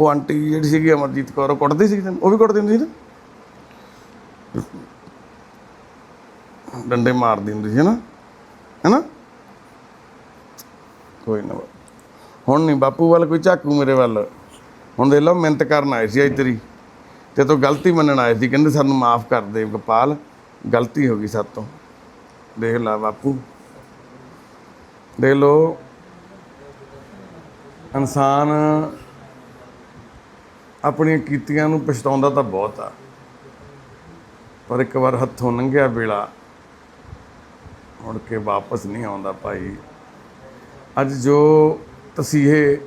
ਉਹ ਆਂਟੀ ਜਿਹੜੀ ਸੀਗੀ ਅਮਰਜੀਤ ਕੌਰ, ਉਹ ਕੁੱਟਦੀ ਸੀ ਤੈਨੂੰ? ਉਹ ਵੀ ਕੁੱਟਦੀ ਹੁੰਦੀ ਸੀ ਨਾ ਡੰਡੇ ਮਾਰਦੀ ਹੁੰਦੀ ਸੀ ਨਾ ਹੈਨਾ? ਕੋਈ ਨਾ ਹੁਣ ਨਹੀਂ ਬਾਪੂ ਵੱਲ ਕੋਈ ਝਾਕੂ ਮੇਰੇ ਵੱਲ। ਹੁਣ ਦੇਖ ਲਓ ਮਿਹਨਤ ਕਰਨ ਆਏ ਸੀ ਅੱਜ ਤੇਰੀ। ਤੇ ਤੂੰ ਗਲਤੀ ਮੰਨਣ ਆਏ ਸੀ, ਕਹਿੰਦੇ ਸਾਨੂੰ ਮਾਫ ਕਰ ਦੇ ਗੋਪਾਲ। ਗਲਤੀ ਹੋ ਗਈ ਸਾਤੋਂ ਦੇਖ ਲੈ ਬਾਪੂ। ਦੇਖ ਲੋ ਇਨਸਾਨ ਆਪਣੀਆਂ ਕੀਤੀਆਂ ਨੂੰ ਪਛਤਾਉਂਦਾ ਤਾਂ ਬਹੁਤ ਆ। ਪਰ ਇੱਕ ਵਾਰ ਹੱਥੋਂ ਲੰਘਿਆ ਵੇਲਾ, ਮੁੜ ਕੇ ਵਾਪਸ ਨਹੀਂ ਆਉਂਦਾ ਭਾਈ। ਅੱਜ ਜੋ ਤਸੀਹੇ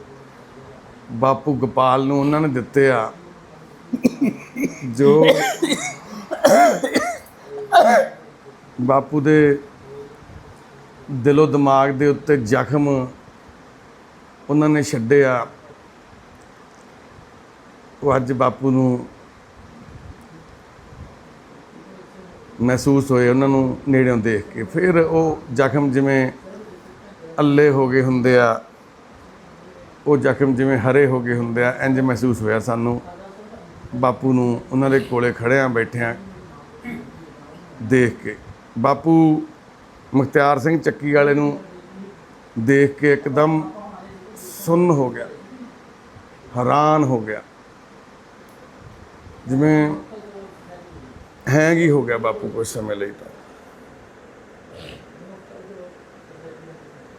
ਬਾਪੂ ਗੋਪਾਲ ਨੂੰ ਉਹਨਾਂ ਨੇ ਦਿੱਤੇ ਆ, ਜੋ ਬਾਪੂ ਦੇ ਦਿਲੋਂ ਦਿਮਾਗ ਦੇ ਉੱਤੇ ਜ਼ਖਮ ਉਹਨਾਂ ਨੇ ਛੱਡਿਆ। ਉਹ ਅੱਜ ਬਾਪੂ ਨੂੰ ਮਹਿਸੂਸ ਹੋਏ, ਉਹਨਾਂ ਨੂੰ ਨੇੜਿਓਂ ਦੇਖ ਕੇ। ਫਿਰ ਉਹ ਜ਼ਖਮ ਜਿਵੇਂ ਅੱਲੇ ਹੋ ਗਏ ਹੁੰਦੇ ਆ, ਉਹ ਜ਼ਖਮ ਜਿਵੇਂ ਹਰੇ ਹੋ ਗਏ ਹੁੰਦੇ ਆ ਇੰਜ ਮਹਿਸੂਸ ਹੋਇਆ ਸਾਨੂੰ। ਬਾਪੂ ਨੂੰ ਉਹਨਾਂ ਦੇ ਕੋਲੇ ਖੜਿਆਂ ਬੈਠਿਆਂ ਦੇਖ ਕੇ। ਬਾਪੂ ਮੁਖਤਿਆਰ ਸਿੰਘ ਚੱਕੀ ਵਾਲੇ ਨੂੰ ਦੇਖ ਕੇ ਇੱਕਦਮ ਸੁੰਨ ਹੋ ਗਿਆ, ਹੈਰਾਨ ਹੋ ਗਿਆ। ਜਿਵੇਂ ਹੈਂਗ ਹੀ ਹੋ ਗਿਆ ਬਾਪੂ ਕੁਝ ਸਮੇਂ ਲਈ ਤਾਂ।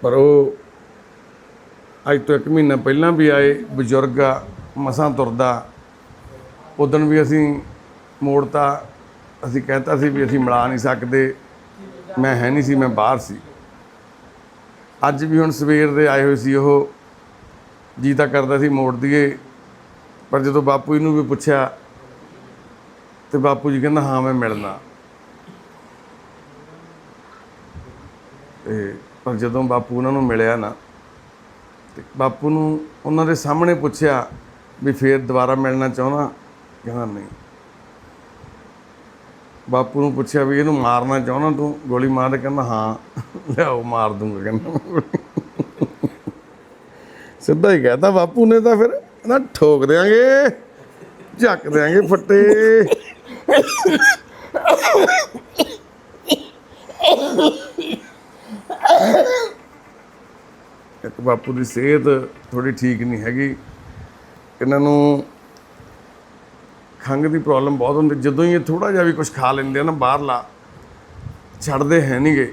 ਪਰ ਉਹ ਅੱਜ ਤੋਂ ਇੱਕ ਮਹੀਨਾ ਪਹਿਲਾਂ ਵੀ ਆਏ, ਬਜ਼ੁਰਗ ਆ, ਮਸਾਂ ਤੁਰਦਾ। ਉਦੋਂ ਵੀ ਅਸੀਂ ਮੋੜਤਾ, ਅਸੀਂ ਕਹਿਤਾ ਸੀ ਵੀ ਅਸੀਂ ਮਿਲਾ ਨਹੀਂ ਸਕਦੇ। ਮੈਂ ਹੈ ਨਹੀਂ ਸੀ, ਮੈਂ ਬਾਹਰ ਸੀ। ਅੱਜ ਵੀ ਹੁਣ ਸਵੇਰ ਦੇ ਆਏ ਹੋਏ ਸੀ ਉਹ ਜੀ ਤਾਂ ਕਰਦਾ ਸੀ ਮੋੜ ਦਈਏ ਪਰ ਜਦੋਂ ਬਾਪੂ ਜੀ ਨੂੰ ਵੀ ਪੁੱਛਿਆ, ਤੇ ਬਾਪੂ ਜੀ ਕਹਿੰਦਾ, ਹਾਂ, ਮੈਂ ਮਿਲਣਾ। ਤੇ ਪਰ ਜਦੋਂ ਬਾਪੂ ਉਹਨਾਂ ਨੂੰ ਮਿਲਿਆ ਨਾ, ਤੇ ਬਾਪੂ ਨੂੰ ਉਹਨਾਂ ਦੇ ਸਾਹਮਣੇ ਪੁੱਛਿਆ ਵੀ ਫੇਰ ਦੁਬਾਰਾ ਮਿਲਣਾ ਚਾਹੁੰਦਾ? ਕਹਿੰਦਾ, ਨਹੀਂ। ਬਾਪੂ ਨੂੰ ਪੁੱਛਿਆ ਵੀ, ਇਹਨੂੰ ਮਾਰਨਾ ਚਾਹੁੰਦਾ ਤੂੰ? ਗੋਲੀ ਮਾਰ ਦੇ ਕਹਿੰਦਾ, ਹਾਂ। ਲਿਆਓ, ਮਾਰ ਦੂੰਗਾ, ਕਹਿੰਦਾ। ਸਿੱਧਾ ਹੀ ਕਹਿਤਾ, ਬਾਪੂ ਨੇ ਤਾਂ ਫਿਰ ਨਾ ਠੋਕ ਦਿਆਂਗੇ, ਝੱਕ ਦਿਆਂਗੇ ਫੱਟੇ। ਇੱਕ ਬਾਪੂ ਦੀ ਸਿਹਤ ਥੋੜੀ ਠੀਕ ਨਹੀਂ ਹੈਗੀ। ਇਹਨਾਂ ਨੂੰ ਖੰਘ ਦੀ ਪ੍ਰੋਬਲਮ ਬਹੁਤ ਹੁੰਦੀ, ਜਦੋਂ ਹੀ ਇਹ ਥੋੜਾ ਜਿਹਾ ਵੀ ਕੁਝ ਖਾ ਲੈਂਦੇ ਆ ਨਾ ਬਾਹਰਲਾ, ਛੱਡਦੇ ਹੈ ਨਹੀਂਗੇ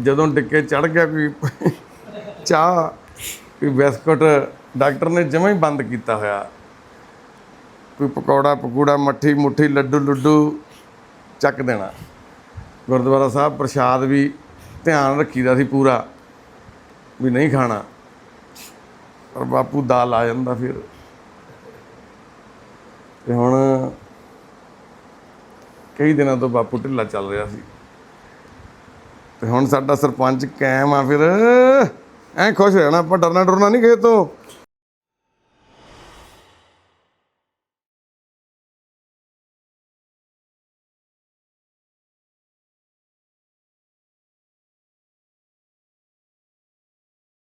ਜਦੋਂ ਡਿੱਕੇ ਚੜ ਗਿਆ ਕੋਈ ਚਾਹ ਕੋਈ ਬਿਸਕੁਟ ਡਾਕਟਰ ਨੇ ਜਮਾਂ ਹੀ ਬੰਦ ਕੀਤਾ ਹੋਇਆ, ਕੋਈ ਪਕੌੜਾ, ਪਕੂੜਾ, ਮੱਠੀ, ਮੁੱਠੀ, ਲੱਡੂ, ਲੁੱਡੂ ਚੱਕ ਦੇਣਾ। ਗੁਰਦੁਆਰਾ ਸਾਹਿਬ ਪ੍ਰਸ਼ਾਦ ਵੀ ਧਿਆਨ ਰੱਖੀਦਾ ਸੀ ਪੂਰਾ, ਵੀ ਨਹੀਂ ਖਾਣਾ। ਪਰ ਬਾਪੂ ਦਾਲ ਆ ਜਾਂਦਾ ਫਿਰ। ਤੇ ਹੁਣ ਕਈ ਦਿਨਾਂ ਤੋਂ ਬਾਪੂ ਢਿੱਲਾ ਚੱਲ ਰਿਹਾ ਸੀ। ਤੇ ਹੁਣ ਸਾਡਾ ਸਰਪੰਚ ਕਾਇਮ ਆ ਫਿਰ। ਐ ਖੁਸ਼ ਰਹਿਣਾ ਆਪਾਂ ਡਰਨਾ ਡਰਨਾ ਨਹੀਂ ਕਿਸੇ ਤੋਂ।